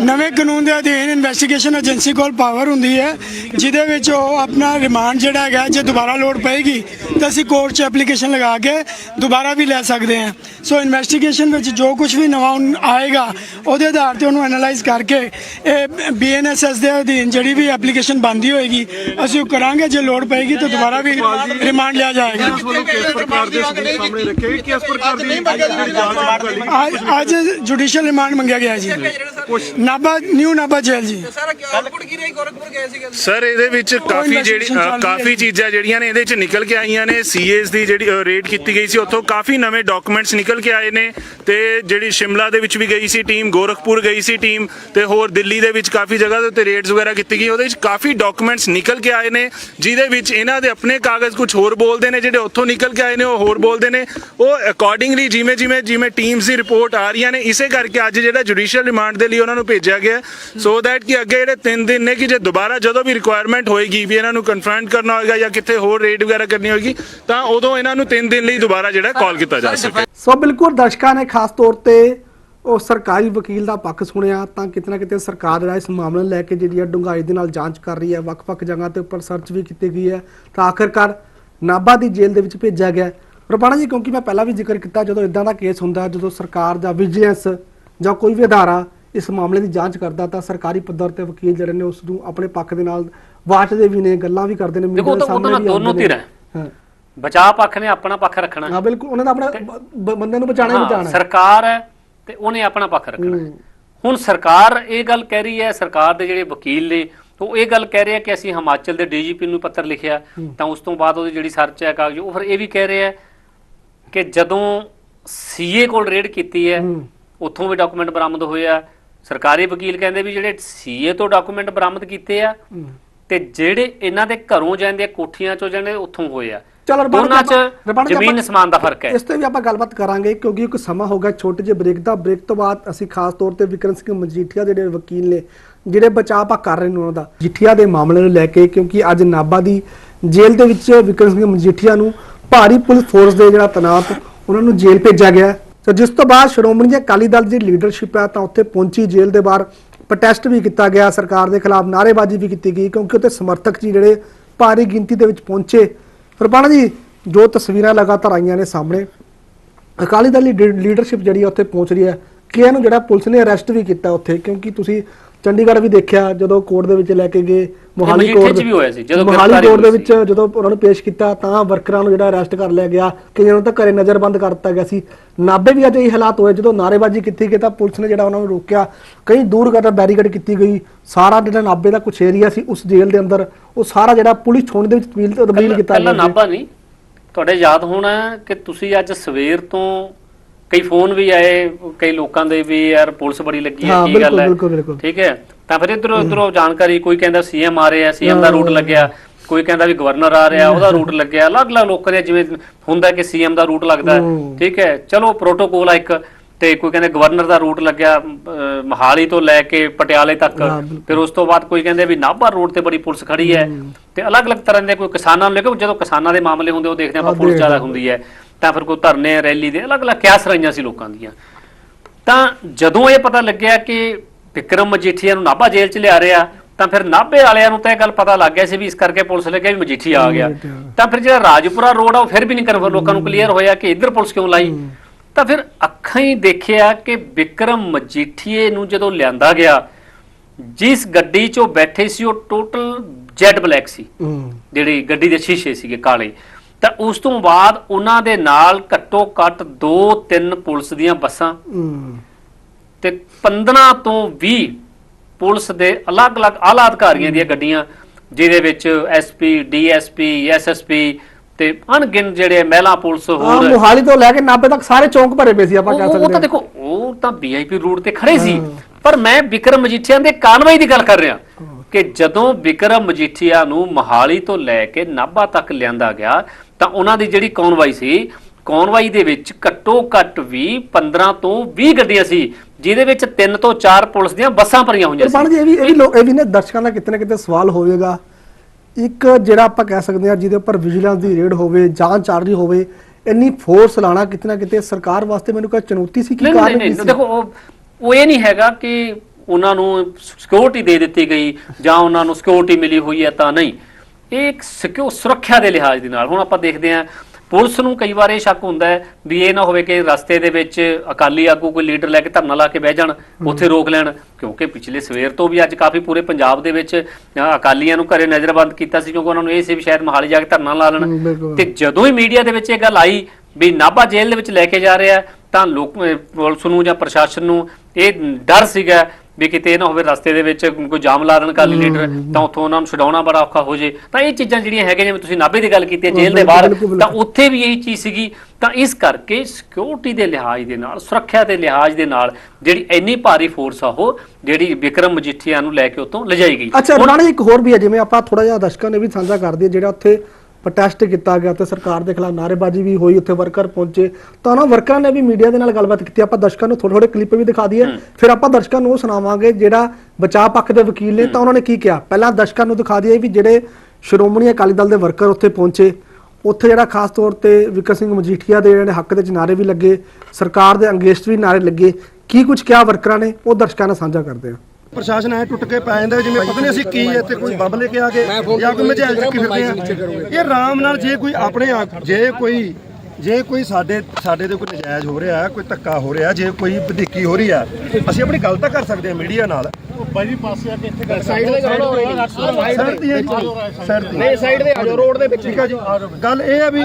ਨਵੇਂ ਕਾਨੂੰਨ ਦੇ ਅਧੀਨ ਇਨਵੈਸਟੀਗੇਸ਼ਨ ਏਜੰਸੀ ਕੋਲ ਪਾਵਰ ਹੁੰਦੀ ਹੈ ਜਿਹਦੇ ਵਿੱਚ ਉਹ ਆਪਣਾ ਰਿਮਾਂਡ ਜਿਹੜਾ ਹੈਗਾ ਜੇ ਦੁਬਾਰਾ ਲੋੜ ਪਏਗੀ ਤਾਂ ਅਸੀਂ ਕੋਰਟ 'ਚ ਐਪਲੀਕੇਸ਼ਨ ਲਗਾ ਕੇ ਦੁਬਾਰਾ ਵੀ ਲੈ ਸਕਦੇ ਹਾਂ। ਸੋ ਇਨਵੈਸਟੀਗੇਸ਼ਨ ਵਿੱਚ ਜੋ ਕੁਝ ਵੀ ਨਵਾਂ ਆਏਗਾ ਉਹਦੇ ਆਧਾਰ ਤੇ ਉਹਨੂੰ ਐਨਾਲਾਈਜ਼ ਕਰਕੇ ਇਹ ਬੀਐਨਐਸਐਸ ਦੇ ਅਧੀਨ ਜਿਹੜੀ ਵੀ ਐਪਲੀਕੇਸ਼ਨ ਬੰਦੀ ਹੋਏਗੀ ਅਸੀਂ ਉਹ ਕਰਾਂਗੇ ਜੇ ਲੋੜ ਪਏਗੀ ਤਾਂ ਦੁਬਾਰਾ ਵੀ ਰਿਮਾਂਡ ਲਿਆ ਜਾਏਗਾ। ਅੱਜ ਅੱਜ ਜੁਡੀਸ਼ੀਅਲ ਰਿਮਾਂਡ ਮੰਗਿਆ ਗਿਆ ਜੀ। ਨਾਭਾ ਨਿਊ ਨਾਭਾ ਜੇਲ੍ਹ ਜੀ। ਸਰ ਇਹਦੇ ਵਿੱਚ ਕਾਫੀ ਜਿਹੜੀ investigation ਚੱਲ ਅ, ਰਹੀ ਕਾਫੀ। ਚੀਜ਼ਾਂ ਜਿਹੜੀਆਂ ਨੇ ਇਹਦੇ ਵਿੱਚ ਨਿਕਲ ਕੇ ਆਈਆਂ ਨੇ। ਸੀਏਸ ਦੀ ਜਿਹੜੀ ਰੇਡ ਕੀਤੀ ਗਈ ਸੀ ਉੱਥੋਂ ਕਾਫੀ ਨਵੇਂ ਡਾਕੂਮੈਂਟਸ ਨਿਕਲ ਕੇ ਆਏ ਨੇ ਤੇ ਜਿਹੜੀ ਸ਼ਿਮਲਾ ਦੇ ਵਿੱਚ ਵੀ ਗਈ ਸੀ ਟੀਮ ਗੋਰਖਪੁਰ ਗਈ ਸੀ ਟੀਮ ਤੇ ਹੋਰ ਦਿੱਲੀ ਦੇ ਵਿੱਚ ਕਾਫੀ ਜਗ੍ਹਾ ਦੇ ਉੱਤੇ ਰੇਡਸ ਵਗੈਰਾ ਕੀਤੀ ਗਈ। ਉਹਦੇ ਵਿੱਚ ਕਾਫੀ ਡਾਕੂਮੈਂਟਸ ਨਿਕਲ ਕੇ ਆਏ ਨੇ ਜਿਹਦੇ ਵਿੱਚ ਇਹਨਾਂ ਦੇ ਆਪਣੇ ਕਾਗਜ਼ ਕੁਝ ਹੋਰ ਬੋਲਦੇ ਨੇ ਜਿਹੜੇ ਉੱਥੋਂ ਨਿਕਲ ਕੇ ਆਏ ਨੇ ਉਹ ਹੋਰ ਬੋਲਦੇ ਨੇ। ਉਹ ਅਕੋਰਡਿੰਗਲੀ ਜਿਵੇਂ ਜਿਵੇਂ ਜਿਵੇਂ ਟੀਮਸ ਦੀ ਰਿਪੋਰਟ ਆ ਰਹੀਆਂ ਨੇ। ਇਸੇ ਕਰਕੇ ਅੱਜ ਜਿਹੜਾ ਜੁਡੀਸ਼ੀਅਲ ਰਿਮਾਂਡ ਦੇ ਲਈ ਉਹਨਾਂ ਨੂੰ ਭੇਜਿਆ ਗਿਆ। ਸੋ ਦੈਟ ਕਿ ਅੱਗੇ ਜਿਹੜੇ 3 ਦਿਨ ਨੇ ਕਿ ਜੇ ਦੁਬਾਰਾ ਜਦੋਂ ਵੀ ਰਿਕੁਆਇਰਮੈਂਟ ਹੋਏਗੀ ਵੀ ਇਹਨਾਂ ਨੂੰ ਕਨਫਰੰਟ ਕਰਨਾ ਹੋਏਗਾ ਜਾਂ ਕਿਤੇ ਹੋਰ ਰੇਡ ਵਗੈਰਾ ਕਰਨੀ ਹੋਏਗੀ, ਤਾਂ ਉਦੋਂ ਇਹਨਾਂ ਨੂੰ 3 ਦਿਨ ਲਈ ਦੁਬਾਰਾ ਜਿਹੜਾ ਕਾਲ ਕੀਤਾ ਜਾ ਸਕੇ। ਸੋ ਬਿਲਕੁਲ ਦਰਸ਼ਕਾਂ ਨੇ ਖਾਸ ਤੌਰ ਤੇ ਉਹ ਸਰਕਾਰੀ ਵਕੀਲ ਦਾ ਪੱਖ ਸੁਣਿਆ, ਤਾਂ ਕਿਤੇ ਨਾ ਕਿਤੇ ਸਰਕਾਰ ਜਿਹੜਾ ਇਸ ਮਾਮਲੇ ਨੂੰ ਲੈ ਕੇ ਜਿਹੜੀ ਹੈ ਡੂੰਘਾਈ ਦੇ ਨਾਲ ਜਾਂਚ ਕਰ ਰਹੀ ਹੈ, ਵੱਖ-ਵੱਖ ਜਗ੍ਹਾ ਤੇ ਉੱਪਰ ਸਰਚ ਵੀ ਕੀਤੀ ਗਈ ਹੈ। ਤਾਂ ਆਖਰਕਾਰ ਨਾਭਾ ਦੀ ਜੇਲ੍ਹ ਦੇ ਵਿੱਚ ਭੇਜਿਆ ਗਿਆ। ਰਪਾਣਾ ਜੀ ਕਿਉਂਕਿ ਮੈਂ ਪਹਿਲਾਂ ਵੀ ਜ਼ਿਕਰ ਕੀਤਾ ਜਦੋਂ ਇਦਾਂ ਦਾ ਕੇਸ ਹੁੰਦਾ ਜਦੋਂ ਸਰਕਾਰ ਜਾਂ ਵਿਜੀਲੈਂਸ ਜਾਂ ਕੋਈ ਵੀ ਅਦਾਰਾ ਇਸ ਮਾਮਲੇ ਦੀ ਜਾਂਚ ਕਰਦਾ ਤਾਂ ਸਰਕਾਰੀ ਪੱਧਰ ਤੇ ਵਕੀਲ ਜਿਹੜੇ ਨੇ ਉਸ ਨੂੰ ਆਪਣੇ ਪੱਖ ਦੇ ਨਾਲ ਵਾਚਦੇ ਵੀ ਨੇ ਗੱਲਾਂ ਵੀ ਕਰਦੇ ਨੇ media ਦੇ ਸਾਹਮਣੇ ਵੀ ਦੋਨੋਂ। ਧਿਰਾਂ ਹੈ। ਬਚਾਅ ਪੱਖ ਨੇ ਆਪਣਾ ਪੱਖ ਰੱਖਣਾ ਹਾਂ ਬਿਲਕੁਲ ਉਹਨਾਂ ਦਾ ਆਪਣਾ ਬੰਦੇ ਨੂੰ ਬਚਾਣਾ ਹੀ ਬਚਾਣਾ ਹੈ। ਸਰਕਾਰ ਹੈ ਤੇ ਉਹਨੇ ਆਪਣਾ ਪੱਖ ਰੱਖਣਾ ਹੈ। ਹੁਣ ਸਰਕਾਰ ਇਹ ਗੱਲ ਕਹਿ ਰਹੀ ਹੈ ਸਰਕਾਰ ਦੇ ਜਿਹੜੇ ਵਕੀਲ ਨੇ ਉਹ ਇਹ ਗੱਲ ਕਹਿ ਰਹੇ ਆ ਕਿ ਅਸੀਂ ਹਿਮਾਚਲ ਦੇ ਡੀਜੀਪੀ ਨੂੰ ਪੱਤਰ ਲਿਖਿਆ ਤਾਂ ਉਸ ਤੋਂ ਬਾਅਦ ਉਹਦੀ ਜਿਹੜੀ ਸਰਚ ਹੈ ਕਾਗਜ਼ ਉਹ ਫਿਰ ਇਹ ਵੀ ਕਹਿ ਰਹੇ ਆ ਕਿ ਜਦੋਂ ਸੀਏ ਕੋਲ ਰੇਡ ਕੀਤੀ ਹੈ ਉੱਥੋਂ ਵੀ ਡਾਕੂਮੈਂਟ ਬਰਾਮਦ ਹੋਏ ਆ। ਸਰਕਾਰੀ ਵਕੀਲ ਕਹਿੰਦੇ ਵੀ ਜਿਹੜੇ ਸੀਏ ਤੋਂ ਡਾਕੂਮੈਂਟ ਬਰਾਮਦ ਕੀਤੇ ਆ ਤੇ ਜਿਹੜੇ ਇਹਨਾਂ ਦੇ ਘਰੋਂ ਜਾਂਦੇ ਕੋਠੀਆਂ ਚੋਂ ਜਾਂਦੇ ਉੱਥੋਂ ਹੋਏ ਆ। ਚਲੋ ਰਬਾਨ ਦੋਨਾਂ ਆਪਾਂ- 'ਚ ਜ਼ਮੀਨ ਆਪਾਂ- ਅਸਮਾਨ ਦਾ ਫ਼ਰਕ ਹੈ। ਇਸ ਤੇ ਵੀ ਆਪਾਂ ਗੱਲਬਾਤ ਕਰਾਂਗੇ ਕਿਉਂਕਿ ਇੱਕ ਸਮਾਂ ਹੋ ਗਿਆ ਛੋਟੇ ਜਿਹੇ ਬ੍ਰੇਕ ਦਾ। ਬ੍ਰੇਕ ਤੋਂ ਬਾਅਦ ਅਸੀਂ ਖਾਸ ਤੌਰ ਤੇ ਵਿਕਰਮ ਸਿੰਘ ਮਜੀਠੀਆ ਦੇ ਜਿਹੜੇ ਵਕੀਲ ਨੇ ਜਿਹੜੇ ਬਚਾਅ ਪਾ ਕਰ ਰਹੇ ਨੇ ਉਹਨਾਂ ਦਾ ਮਜੀਠੀਆ ਦੇ ਮਾਮਲੇ ਨੂੰ ਲੈ ਕੇ ਕਿਉਂਕਿ ਅੱਜ ਨਾਭਾ ਦੀ ਜੇਲ੍ਹ ਦੇ ਵਿੱਚ ਵਿਕਰਮ ਸਿੰਘ ਮਜੀਠੀਆ ਨੂੰ ਭਾਰੀ ਪੁਲਿਸ ਫੋਰਸ ਦੇ ਜਿਹੜਾ ਤਨਾਤ ਉਹਨਾਂ ਨੂੰ ਜੇਲ੍ਹ ਭੇਜਿਆ ਗਿਆ ਹੈ। ਤੇ ਜਿਸ ਤੋਂ ਬਾਅਦ ਸ਼੍ਰੋਮਣੀ ਅਕਾਲੀ ਦਲ ਦੀ ਲੀਡਰਸ਼ਿਪ ਹੈ, ਤਾਂ ਉੱਥੇ ਪਹੁੰਚੀ ਜੇਲ੍ਹ ਦੇ ਬਾਹਰ ਪ੍ਰੋਟੈਸਟ ਵੀ ਕੀਤਾ ਗਿਆ, ਸਰਕਾਰ ਦੇ ਖਿਲਾਫ ਨਾਅਰੇਬਾਜ਼ੀ ਵੀ ਕੀਤੀ ਗਈ, ਕਿਉਂਕਿ ਉੱਥੇ ਸਮਰਥਕ ਜੀ ਜਿਹੜੇ ਭਾਰੀ ਗਿਣਤੀ ਦੇ ਵਿੱਚ ਪਹੁੰਚੇ ਫਰਪਾਣਾ ਜੀ, ਜੋ ਤਸਵੀਰਾਂ ਲਗਾਤਾਰ ਆਈਆਂ ਨੇ ਸਾਹਮਣੇ, ਅਕਾਲੀ ਦਲ ਦੀ ਲੀਡਰਸ਼ਿਪ ਜਿਹੜੀ ਆ ਉੱਥੇ ਪਹੁੰਚ ਰਹੀ ਹੈ ਕਿ ਇਹਨੂੰ ਜਿਹੜਾ ਪੁਲਿਸ ਨੇ ਅਰੈਸਟ ਵੀ ਕੀਤਾ ਉੱਥੇ, ਕਿਉਂਕਿ ਤੁਸੀਂ ਚੰਡੀਗੜ੍ਹ ਵੀ ਦੇਖਿਆ ਜਦੋਂ ਕੋਰਟ ਦੇ ਵਿੱਚ ਲੈ ਕੇ ਗਏ ਮੋਹਾਲੀ ਕੋਰਟ 'ਚ ਵੀ ਹੋਇਆ ਸੀ, ਜਦੋਂ ਮੋਹਾਲੀ ਕੋਰਟ ਦੇ ਵਿੱਚ ਜਦੋਂ ਉਹਨਾਂ ਨੂੰ ਪੇਸ਼ ਕੀਤਾ ਤਾਂ ਵਰਕਰਾਂ ਨੂੰ ਜਿਹੜਾ ਅਰੈਸਟ ਕਰ ਲਿਆ ਗਿਆ ਕਈਆਂ ਨੂੰ ਤਾਂ ਘਰੇ ਨਜ਼ਰਬੰਦ ਕਰ ਦਿੱਤਾ ਗਿਆ ਸੀ। ਨਾਭੇ ਵੀ ਅੱਜ ਇਹ ਹਾਲਾਤ ਹੋਏ ਜਦੋਂ ਨਾਅਰੇਬਾਜ਼ੀ ਕੀਤੀ ਗਈ ਤਾਂ ਪੁਲਿਸ ਨੇ ਜਿਹੜਾ ਉਹਨਾਂ ਨੂੰ ਰੋਕਿਆ। ਕਈ ਦੂਰ ਕਰ ਬੈਰੀਕੇਡ ਕੀਤੀ ਗਈ। ਸਾਰਾ ਜਿਹੜਾ ਨਾਭੇ ਦਾ ਕੁਛ ਏਰੀਆ ਸੀ ਉਸ ਜੇਲ੍ਹ ਦੇ ਅੰਦਰ ਉਹ ਸਾਰਾ ਜਿਹੜਾ ਪੁਲਿਸ ਛੋਣ ਦੇ ਵਿੱਚ ਤਬਦੀਲ ਕੀਤਾ ਕੱਲਾ ਗਿਆ ਸੀ। ਨਾਭਾ ਨਹੀਂ ਤੁਹਾਡੇ ਯਾਦ ਹੋਣਾ ਕਿ ਤੁਸੀਂ ਅੱਜ ਸਵੇਰ ਤੋਂ ਕਈ ਫੋਨ ਵੀ ਆਏ ਕਈ ਲੋਕਾਂ ਦੇ ਵੀ ਯਾਰ ਪੁਲਿਸ ਬੜੀ ਲੱਗੀ ਹੈ ਹਾਂ, ਕੀ ਗੱਲ ਬਿਲਕੁਲ, ਹੈ? ਬਿਲਕੁਲ, ਬਿਲਕੁਲ। ਠੀਕ ਹੈ? ਤਾਂ ਫਿਰ ਇਧਰੋਂ ਇਧਰੋਂ ਜਾਣਕਾਰੀ ਕੋਈ ਕਹਿੰਦਾ ਸੀਐਮ ਆ ਰਿਹਾ ਸੀਐਮ ਦਾ ਰੂਟ ਲੱਗਿਆ ਕੋਈ ਕਹਿੰਦਾ ਵੀ ਗਵਰਨਰ ਆ ਰਿਹਾ ਉਹਦਾ ਰੂਟ ਲੱਗਿਆ ਅਲੱਗ-ਅਲੱਗ ਲੋਕਾਂ ਦੇ ਜਿਵੇਂ ਹੁੰਦਾ ਕਿ ਸੀਐਮ ਦਾ ਰੂਟ ਲੱਗਦਾ ਹੈ, ਹੂੰ। ਠੀਕ ਹੈ? ਚਲੋ ਪ੍ਰੋਟੋਕੋਲ ਆ ਇੱਕ ਤੇ ਕੋਈ ਕਹਿੰਦੇ ਗਵਰਨਰ ਦਾ ਰੂਟ ਲੱਗਿਆ ਅਹ, ਮਹਾਲੀ ਤੋਂ ਲੈ ਕੇ ਪਟਿਆਲੇ ਤੱਕ। ਹਾਂ, ਬਿਲਕੁਲ। ਫਿਰ ਉਸ ਤੋਂ ਬਾਅਦ ਕੋਈ ਕਹਿੰਦੇ ਵੀ ਨਾਭਾ ਰੋਡ ਤੇ ਬੜੀ ਪੁਲਿਸ ਖੜੀ ਹੈ। ਤੇ ਅਲੱਗ-ਅਲੱਗ ਤਰ੍ਹਾਂ ਦੇ ਕੋਈ ਕਿਸਾਨਾਂ ਨੂੰ ਲੈ ਕੇ ਜਦੋਂ ਕਿਸਾਨਾਂ ਦੇ ਮਾਮਲੇ ਹੁੰਦੇ ਉਹ ਦੇਖਦੇ ਆਪਾਂ ਹਾਂ, ਪੁਲਿਸ ਜ਼ਿਆਦਾ। ਹੁੰਦੀ ਹੈ। ਤਾਂ ਫਿਰ ਕੋਈ ਧਰਨੇ ਰੈਲੀ ਦੇ ਅਲੱਗ-ਅਲੱਗ ਕਿਆਸ ਰਹੀਆਂ ਸੀ ਲੋਕਾਂ ਦੀਆਂ। ਤਾਂ ਜਦੋਂ ਇਹ ਪਤਾ ਲੱਗਿਆ ਕਿ ਵਿਕਰਮ ਮਜੀਠੀਆ ਨੂੰ ਨਾਭਾ ਜੇਲ੍ਹ 'ਚ ਲਿਆ ਰਿਹਾ ਤਾਂ ਫਿਰ ਨਾਭੇ ਵਾਲਿਆਂ ਨੂੰ ਤਾਂ ਇਹ ਗੱਲ ਪਤਾ ਲੱਗ ਗਿਆ ਸੀ ਵੀ ਇਸ ਕਰਕੇ ਪੁਲਿਸ ਲੈ ਕੇ ਵੀ ਮਜੀਠੀ ਆ ਗਿਆ। ਤਾਂ ਫਿਰ ਜਿਹੜਾ ਰਾਜਪੁਰਾ ਰੋਡ ਆ ਉਹ ਫਿਰ ਵੀ ਨਹੀਂ ਕਰ ਲੋਕਾਂ ਨੂੰ ਕਲੀਅਰ ਹੋਇਆ ਕਿ ਇੱਧਰ ਪੁਲਿਸ ਕਿਉਂ ਲਾਈ। ਤਾਂ ਫਿਰ ਅੱਖਾਂ ਹੀ ਦੇਖਿਆ ਕਿ ਵਿਕਰਮ ਮਜੀਠੀਏ ਨੂੰ ਜਦੋਂ ਲਿਆਂਦਾ ਗਿਆ ਜਿਸ ਗੱਡੀ 'ਚੋਂ ਬੈਠੇ ਸੀ ਉਹ ਟੋਟਲ ਜੈਡ ਬਲੈਕ ਸੀ। ਜਿਹੜੀ ਗੱਡੀ ਦੇ ਸ਼ੀਸ਼ੇ ਸੀਗੇ ਕਾਲੇ। ਤਾਂ ਉਸ ਤੋਂ ਬਾਅਦ ਉਹਨਾਂ ਦੇ ਨਾਲ ਘੱਟੋ ਘੱਟ 2-3 ਪੁਲਿਸ ਦੀਆਂ ਬੱਸਾਂ ਤੇ 15 ਤੋਂ 20 ਪੁਲਿਸ ਦੇ ਅਲੱਗ-ਅਲੱਗ ਆਲਾ ਅਧਿਕਾਰੀਆਂ ਦੀਆਂ ਗੱਡੀਆਂ ਜਿਹਦੇ ਵਿੱਚ ਐਸਪੀ ਡੀਐਸਪੀ ਐਸਐਸਪੀ ਤੇ ਅਣਗਿਣ ਜਿਹੜੇ ਮਹਿਲਾ ਪੁਲਿਸ ਹੋਰ ਮੁਹਾਲੀ ਤੋਂ ਲੈ ਕੇ ਨਾਭੇ ਤੱਕ ਸਾਰੇ ਚੌਂਕ ਭਰੇ ਪਏ ਸੀ ਆਪਾਂ ਉਹ ਕਹਿ ਉਹ ਸਕਦੇ ਤਾਂ ਹਾਂ। ਦੇਖੋ ਉਹ ਤਾਂ ਵੀਆਈਪੀ ਰੂਟ ਤੇ ਖੜੇ ਸੀ। ਪਰ ਮੈਂ ਵਿਕਰਮ ਮਜੀਠੀਆ ਦੇ ਕਾਨਵਾਈ ਦੀ ਗੱਲ ਕਰ ਰਿਹਾ। ਕਿ ਜਦੋਂ ਵਿਕਰਮ ਮਜੀਠੀਆ ਨੂੰ ਮਹਾਲੀ ਤੋਂ ਲੈ ਕੇ ਨਾਭਾ ਤੱਕ ਲਿਆਂਦਾ ਗਿਆ ਤਾਂ ਉਹਨਾਂ ਦੀ ਜਿਹੜੀ ਕਾਨਵਾਈ ਸੀ ਕਾਨਵਾਈ ਦੇ ਵਿੱਚ ਘੱਟੋ ਘੱਟ ਵੀ 15 ਤੋਂ 20 ਗੱਡੀਆਂ ਸੀ ਜਿਹਦੇ ਵਿੱਚ 3 ਤੋਂ 4 ਪੁਲਿਸ ਦੀਆਂ ਬੱਸਾਂ ਭਰੀਆਂ ਹੋਈਆਂ ਸੀ ਜੀ ਇਹ ਵੀ ਇਹ ਵੀ ਲੋ- ਇਹ ਵੀ ਨੇ ਦਰਸ਼ਕਾਂ ਦਾ ਕਿਤੇ ਨਾ ਕਿਤੇ ਸਵਾਲ ਹੋਵੇਗਾ। ਇੱਕ ਜਿਹੜਾ ਆਪਾਂ ਕਹਿ ਸਕਦੇ ਹਾਂ ਜਿਹਦੇ ਉੱਪਰ ਵਿਜੀਲੈਂਸ ਦੀ ਰੇਡ ਹੋਵੇ ਜਾਂਚ ਰਹੀ ਹੋਵੇ ਇੰਨੀ ਫੋਰਸ ਲਾਣਾ ਕਿਤੇ ਨਾ ਕਿਤੇ ਸਰਕਾਰ ਵਾਸਤੇ ਮੈਨੂੰ ਕੋਈ ਚੁਣੌਤੀ ਸੀ ਕੀ ਨਹੀਂ ਨਹੀਂ ਕਾਰਨ ਨਹੀਂ ਕੀ ਸੀ? ਦੇਖੋ ਉਹ ਉਹ ਇਹ ਨਹੀਂ ਹੈਗਾ ਕਿ ਉਹਨਾਂ ਨੂੰ ਸਿਕਿਉਰਿਟੀ ਦੇ ਦਿੱਤੀ ਗਈ ਜਾਂ ਉਹਨਾਂ ਨੂੰ ਸਿਕਿਉਰਿਟੀ ਮਿਲੀ ਹੋਈ ਹੈ ਤਾਂ ਨਹੀਂ। ਇਹ ਇੱਕ ਸਿਕਿਉ ਸੁਰੱਖਿਆ ਦੇ ਲਿਹਾਜ਼ ਦੇ ਨਾਲ। ਹੁਣ ਆਪਾਂ ਦੇਖਦੇ ਹਾਂ ਪੁਲਿਸ ਨੂੰ ਕਈ ਵਾਰ ਇਹ ਸ਼ੱਕ ਹੁੰਦਾ ਹੈ ਵੀ ਇਹ ਨਾ ਹੋਵੇ ਕਿ ਰਸਤੇ ਦੇ ਵਿੱਚ ਅਕਾਲੀ ਆਗੂ ਕੋਈ ਲੀਡਰ ਲੈ ਕੇ ਧਰਨਾ ਲਾ ਕੇ ਬਹਿ ਜਾਣ ਉੱਥੇ ਰੋਕ ਲੈਣ ਕਿਉਂਕਿ ਪਿਛਲੇ ਸਵੇਰ ਤੋਂ ਵੀ ਅੱਜ ਕਾਫੀ ਪੂਰੇ ਪੰਜਾਬ ਦੇ ਵਿੱਚ ਅਕਾਲੀਆਂ ਨੂੰ ਘਰੇ ਨਜ਼ਰਬੰਦ ਕੀਤਾ ਸੀ ਕਿਉਂਕਿ ਉਹਨਾਂ ਨੂੰ ਇਹ ਸੀ ਵੀ ਸ਼ਾਇਦ ਮਹਾਲੀ ਜਾ ਕੇ ਧਰਨਾ ਲਾ ਲੈਣ। ਤੇ ਜਦੋਂ ਹੀ ਮੀਡੀਆ ਦੇ ਵਿੱਚ ਇਹ ਗੱਲ ਆਈ ਵੀ ਨਾਭਾ ਜੇਲ੍ਹ ਦੇ ਵਿੱਚ ਲੈ ਕੇ ਜਾ ਰਿਹਾ ਤਾਂ ਲੋਕ ਪੁਲਿਸ ਨੂੰ ਜਾਂ ਪ੍ਰਸ਼ਾਸਨ ਨੂੰ ਇਹ ਡਰ ਸੀਗਾ ਵੀ ਕਿਤੇ ਇਹ ਨਾ ਹੋਵੇ ਰਸਤੇ ਦੇ ਵਿੱਚ ਕੋਈ ਜਾਮ ਲਾ ਦੇਣ ਕਾਲੀ ਲੀਡਰ ਤਾਂ ਉੱਥੋਂ ਉਹਨਾਂ ਨੂੰ ਛਡਾਉਣਾ ਬੜਾ ਔਖਾ ਹੋ ਜੇ। ਤਾਂ ਇਹ ਚੀਜ਼ਾਂ ਜਿਹੜੀਆਂ ਹੈਗੀਆਂ ਜਿਵੇਂ ਤੁਸੀਂ ਨਾਭੇ ਦੀ ਗੱਲ ਕੀਤੀ ਹੈ ਜੇਲ੍ਹ ਦੇ ਬਾਹਰ। ਤਾਂ ਉੱਥੇ ਵੀ ਇਹੀ ਚੀਜ਼ ਸੀਗੀ। ਤਾਂ ਇਸ ਕਰਕੇ ਸਿਕਿਉਰਿਟੀ ਦੇ ਲਿਹਾਜ਼ ਦੇ ਨਾਲ ਸੁਰੱਖਿਆ ਦੇ ਲਿਹਾਜ਼ ਦੇ ਨਾਲ ਜਿਹੜੀ ਇੰਨੀ ਭਾਰੀ ਫੋਰਸ ਆ ਉਹ ਜਿਹੜੀ ਵਿਕਰਮ ਮਜੀਠੀਆ ਨੂੰ ਲੈ ਕੇ ਉਤੋਂ ਲਿਜਾਈ ਗਈ। ਅੱਛਾ ਰਾਣਾ ਇੱਕ ਹੋਰ ਵੀ ਹੈ ਜਿਵੇਂ ਆਪਾਂ ਥੋੜਾ ਜਿਹਾ ਦਰਸ਼ਕਾਂ ਨੇ ਵੀ ਸਾਂਝਾ ਕਰ ਦਈਏ ਜਿਹੜਾ ਉੱਥੇ ਪ੍ਰੋਟੈਸਟ ਕੀਤਾ ਗਿਆ ਤੇ ਸਰਕਾਰ ਦੇ ਖਿਲਾਫ ਨਾਅਰੇਬਾਜ਼ੀ ਵੀ ਹੋਈ ਉੱਥੇ ਵਰਕਰ ਪਹੁੰਚੇ। ਤਾਂ ਉਹਨਾਂ ਵਰਕਰਾਂ ਨੇ ਵੀ ਮੀਡੀਆ ਦੇ ਨਾਲ ਗੱਲਬਾਤ ਕੀਤੀ ਆਪਾਂ ਦਰਸ਼ਕਾਂ ਨੂੰ ਥੋੜੇ ਥੋੜੇ ਕਲਿੱਪ ਵੀ ਦਿਖਾ ਦਈਏ। ਫਿਰ ਆਪਾਂ ਦਰਸ਼ਕਾਂ ਨੂੰ ਸੁਣਾਵਾਂਗੇ ਜਿਹੜਾ ਬਚਾਅ ਪੱਖ ਦੇ ਵਕੀਲ ਨੇ ਤਾਂ ਉਹਨਾਂ ਨੇ ਕੀ ਕਿਹਾ? ਪਹਿਲਾਂ ਦਰਸ਼ਕਾਂ ਨੂੰ ਦਿਖਾ ਦਈਏ ਵੀ ਜਿਹੜੇ ਸ਼੍ਰੋਮਣੀ ਅਕਾਲੀ ਦਲ ਦੇ ਵਰਕਰ ਉੱਥੇ ਪਹੁੰਚੇ। ਉੱਥੇ ਜਿਹੜਾ ਖਾਸ ਤੌਰ ਤੇ ਵਿਕਰ ਸਿੰਘ ਮਜੀਠੀਆ ਦੇ ਜਿਹੜੇ ਹੱਕ ਦੇ ਚ ਨਾਰੇ ਵੀ ਲੱਗੇ ਸਰਕਾਰ ਦੇ ਅੰਗੇਸ਼ਟ ਵੀ ਨਾਰੇ ਲੱਗੇ। ਕੀ ਕੁਝ ਕਿਹਾ ਵਰਕਰਾਂ ਨੇ ਉਹ ਦਰਸ਼ਕਾਂ ਨਾਲ ਸਾਂਝਾ ਕਰਦੇ ਹਾਂ। ਪ੍ਰਸ਼ਾਸਨ ਐ ਟੁੱਟ ਕੇ ਪੈ ਜਾਂਦਾ ਜਿਵੇਂ ਪਤਾ ਨਹੀਂ ਅਸੀਂ ਕੀ ਇੱਥੇ ਕੋਈ ਬੰਬ ਲੈ ਕੇ ਆ ਗਏ ਜਾਂ ਕੋਈ ਮਝੈਲ ਚੱਕੀ ਫਿਰਦੇ ਆ। ਇਹ ਆਰਾਮ ਨਾਲ ਜੇ ਕੋਈ ਆਪਣੇ ਆਪ- ਜੇ ਕੋਈ ਜੇ ਕੋਈ ਸਾਡੇ ਸਾਡੇ ਤੇ ਕੋਈ ਨਜਾਇਜ਼ ਹੋ ਰਿਹਾ ਕੋਈ ਧੱਕਾ ਹੋ ਰਿਹਾ ਜੇ ਕੋਈ ਵਧੀਕੀ ਹੋ ਰਹੀ ਆ ਅਸੀਂ ਆਪਣੀ ਗੱਲ ਤਾਂ ਕਰ ਸਕਦੇ ਆ ਮੀਡੀਆ ਨਾਲ। ਬਾਈ ਪਾਸੇ ਆ ਕੇ ਇੱਥੇ ਸਾਈਡ ਤੇ ਕਰੋ ਸਾਈਡ ਤੇ ਸਾਈਡ ਤੇ ਨਹੀਂ ਸਾਈਡ ਤੇ ਆ ਜਾਓ ਰੋਡ ਦੇ ਵਿੱਚ ਠੀਕ ਆ ਜੀ। ਗੱਲ ਇਹ ਆ ਵੀ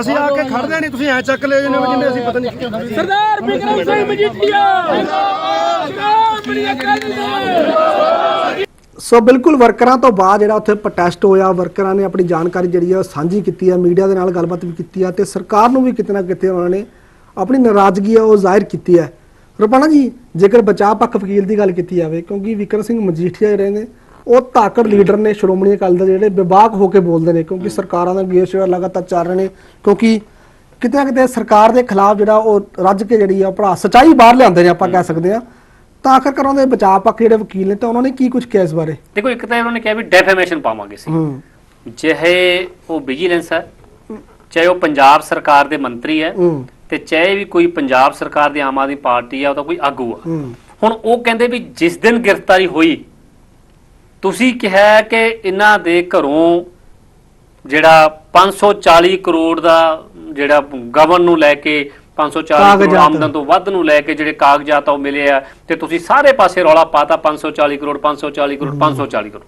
ਅਸੀਂ ਆ ਕੇ ਖੜਦੇ ਨਹੀਂ ਤੁਸੀਂ ਐ ਚੱਕ ਲੈ ਜਾਂਦੇ ਹੋ ਜਿਵੇਂ ਅਸੀਂ ਪਤਾ ਨਹੀਂ ਸਰਦਾਰ ਬਿਕਰਮ ਸਿੰਘ ਮਜੀਠੀਆ। ਸਰਦਾਰ ਬੜੀ ਅਕਾਲੀ ਦਲ। ਸੋ ਬਿਲਕੁਲ ਵਰਕਰਾਂ ਤੋਂ ਬਾਅਦ ਜਿਹੜਾ ਉੱਥੇ ਪ੍ਰੋਟੈਸਟ ਹੋਇਆ ਵਰਕਰਾਂ ਨੇ ਆਪਣੀ ਜਾਣਕਾਰੀ ਜਿਹੜੀ ਆ ਉਹ ਸਾਂਝੀ ਕੀਤੀ ਹੈ ਮੀਡੀਆ ਦੇ ਨਾਲ ਗੱਲਬਾਤ ਵੀ ਕੀਤੀ ਹੈ ਤੇ ਸਰਕਾਰ ਨੂੰ ਵੀ ਕਿਤੇ ਨਾ ਕਿਤੇ ਉਹਨਾਂ ਨੇ ਆਪਣੀ ਨਾਰਾਜ਼ਗੀ ਆ ਉਹ ਜ਼ਾਹਿਰ ਕੀਤੀ ਹੈ ਰੁਪਾਣਾ ਜੀ ਜੇਕਰ ਬਚਾਅ ਪੱਖ ਵਕੀਲ ਦੀ ਗੱਲ ਕੀਤੀ ਜਾਵੇ ਕਿਉਂਕਿ ਵਿਕਰ ਸਿੰਘ ਮਜੀਠੀਆ ਜਿਹੜੇ ਨੇ ਉਹ ਤਾਕੜ ਲੀਡਰ ਨੇ ਸ਼੍ਰੋਮਣੀ ਅਕਾਲੀ ਦਲ ਦੇ ਜਿਹੜੇ ਵਿਵਾਕ ਹੋ ਕੇ ਬੋਲਦੇ ਨੇ ਕਿਉਂਕਿ ਸਰਕਾਰਾਂ ਦਾ ਗੇਸ ਜਿਹੜਾ ਲਗਾਤਾਰ ਚੱਲ ਰਹੇ ਨੇ ਕਿਉਂਕਿ ਕਿਤੇ ਨਾ ਕਿਤੇ ਸਰਕਾਰ ਦੇ ਖਿਲਾਫ ਜਿਹੜਾ ਉਹ ਰੱਜ ਕੇ ਜਿਹੜੀ ਆ ਭਰਾ ਸਚਾਈ ਬਾਹਰ ਲਿਆਉਂਦੇ ਨੇ ਆਪਾਂ ਕਹਿ ਸਕਦੇ ਆ ਤਾਂ ਆਖਰਕਾਰ ਉਹਦੇ ਬਚਾਅ ਪੱਖ ਜਿਹੜੇ ਵਕੀਲ ਨੇ ਤਾਂ ਉਹਨਾਂ ਨੇ ਕੀ ਕੁਝ ਕਿਹਾ ਇਸ ਬਾਰੇ? ਦੇਖੋ ਇੱਕ ਤਾਂ ਉਹਨਾਂ ਨੇ ਕਿਹਾ ਵੀ ਡੈਫੇਮੇਸ਼ਨ ਪਾਵਾਂਗੇ ਸੀ ਹੂੰ। ਚਾਹੇ ਉਹ ਵਿਜੀਲੈਂਸ ਹੈ ਚਾਹੇ ਉਹ ਪੰਜਾਬ ਸਰਕਾਰ ਦੇ ਮੰਤਰੀ ਹੂੰ। ਤੇ ਚਾਹੇ ਵੀ ਕੋਈ ਪੰਜਾਬ ਸਰਕਾਰ ਦੀ ਆਮ ਆਦਮੀ ਪਾਰਟੀ ਆ ਉਹ ਤਾਂ ਕੋਈ ਆਗੂ ਆ। ਹੁਣ ਉਹ ਕਹਿੰਦੇ ਵੀ ਜਿਸ ਦਿਨ ਗ੍ਰਿਫਤਾਰੀ ਹੋਈ ਤੁਸੀਂ ਕਿਹਾ ਕਿ ਇਹਨਾਂ ਦੇ ਘਰੋਂ ਜਿਹੜਾ 540 ਕਰੋੜ ਦਾ ਜਿਹੜਾ ਗਵਨ ਨੂੰ ਲੈ ਕੇ 540 ਕਰੋੜ। ਆਮਦਨ ਤੋਂ ਵੱਧ ਨੂੰ ਲੈ ਕੇ ਜਿਹੜੇ ਕਾਗਜ਼ਾਤ ਆ ਉਹ ਮਿਲੇ ਆ ਤੇ ਤੁਸੀਂ ਸਾਰੇ ਪਾਸੇ ਰੌਲਾ ਪਾਤਾ 540 ਕਰੋੜ 540 ਕਰੋੜ 540 ਕਰੋੜ।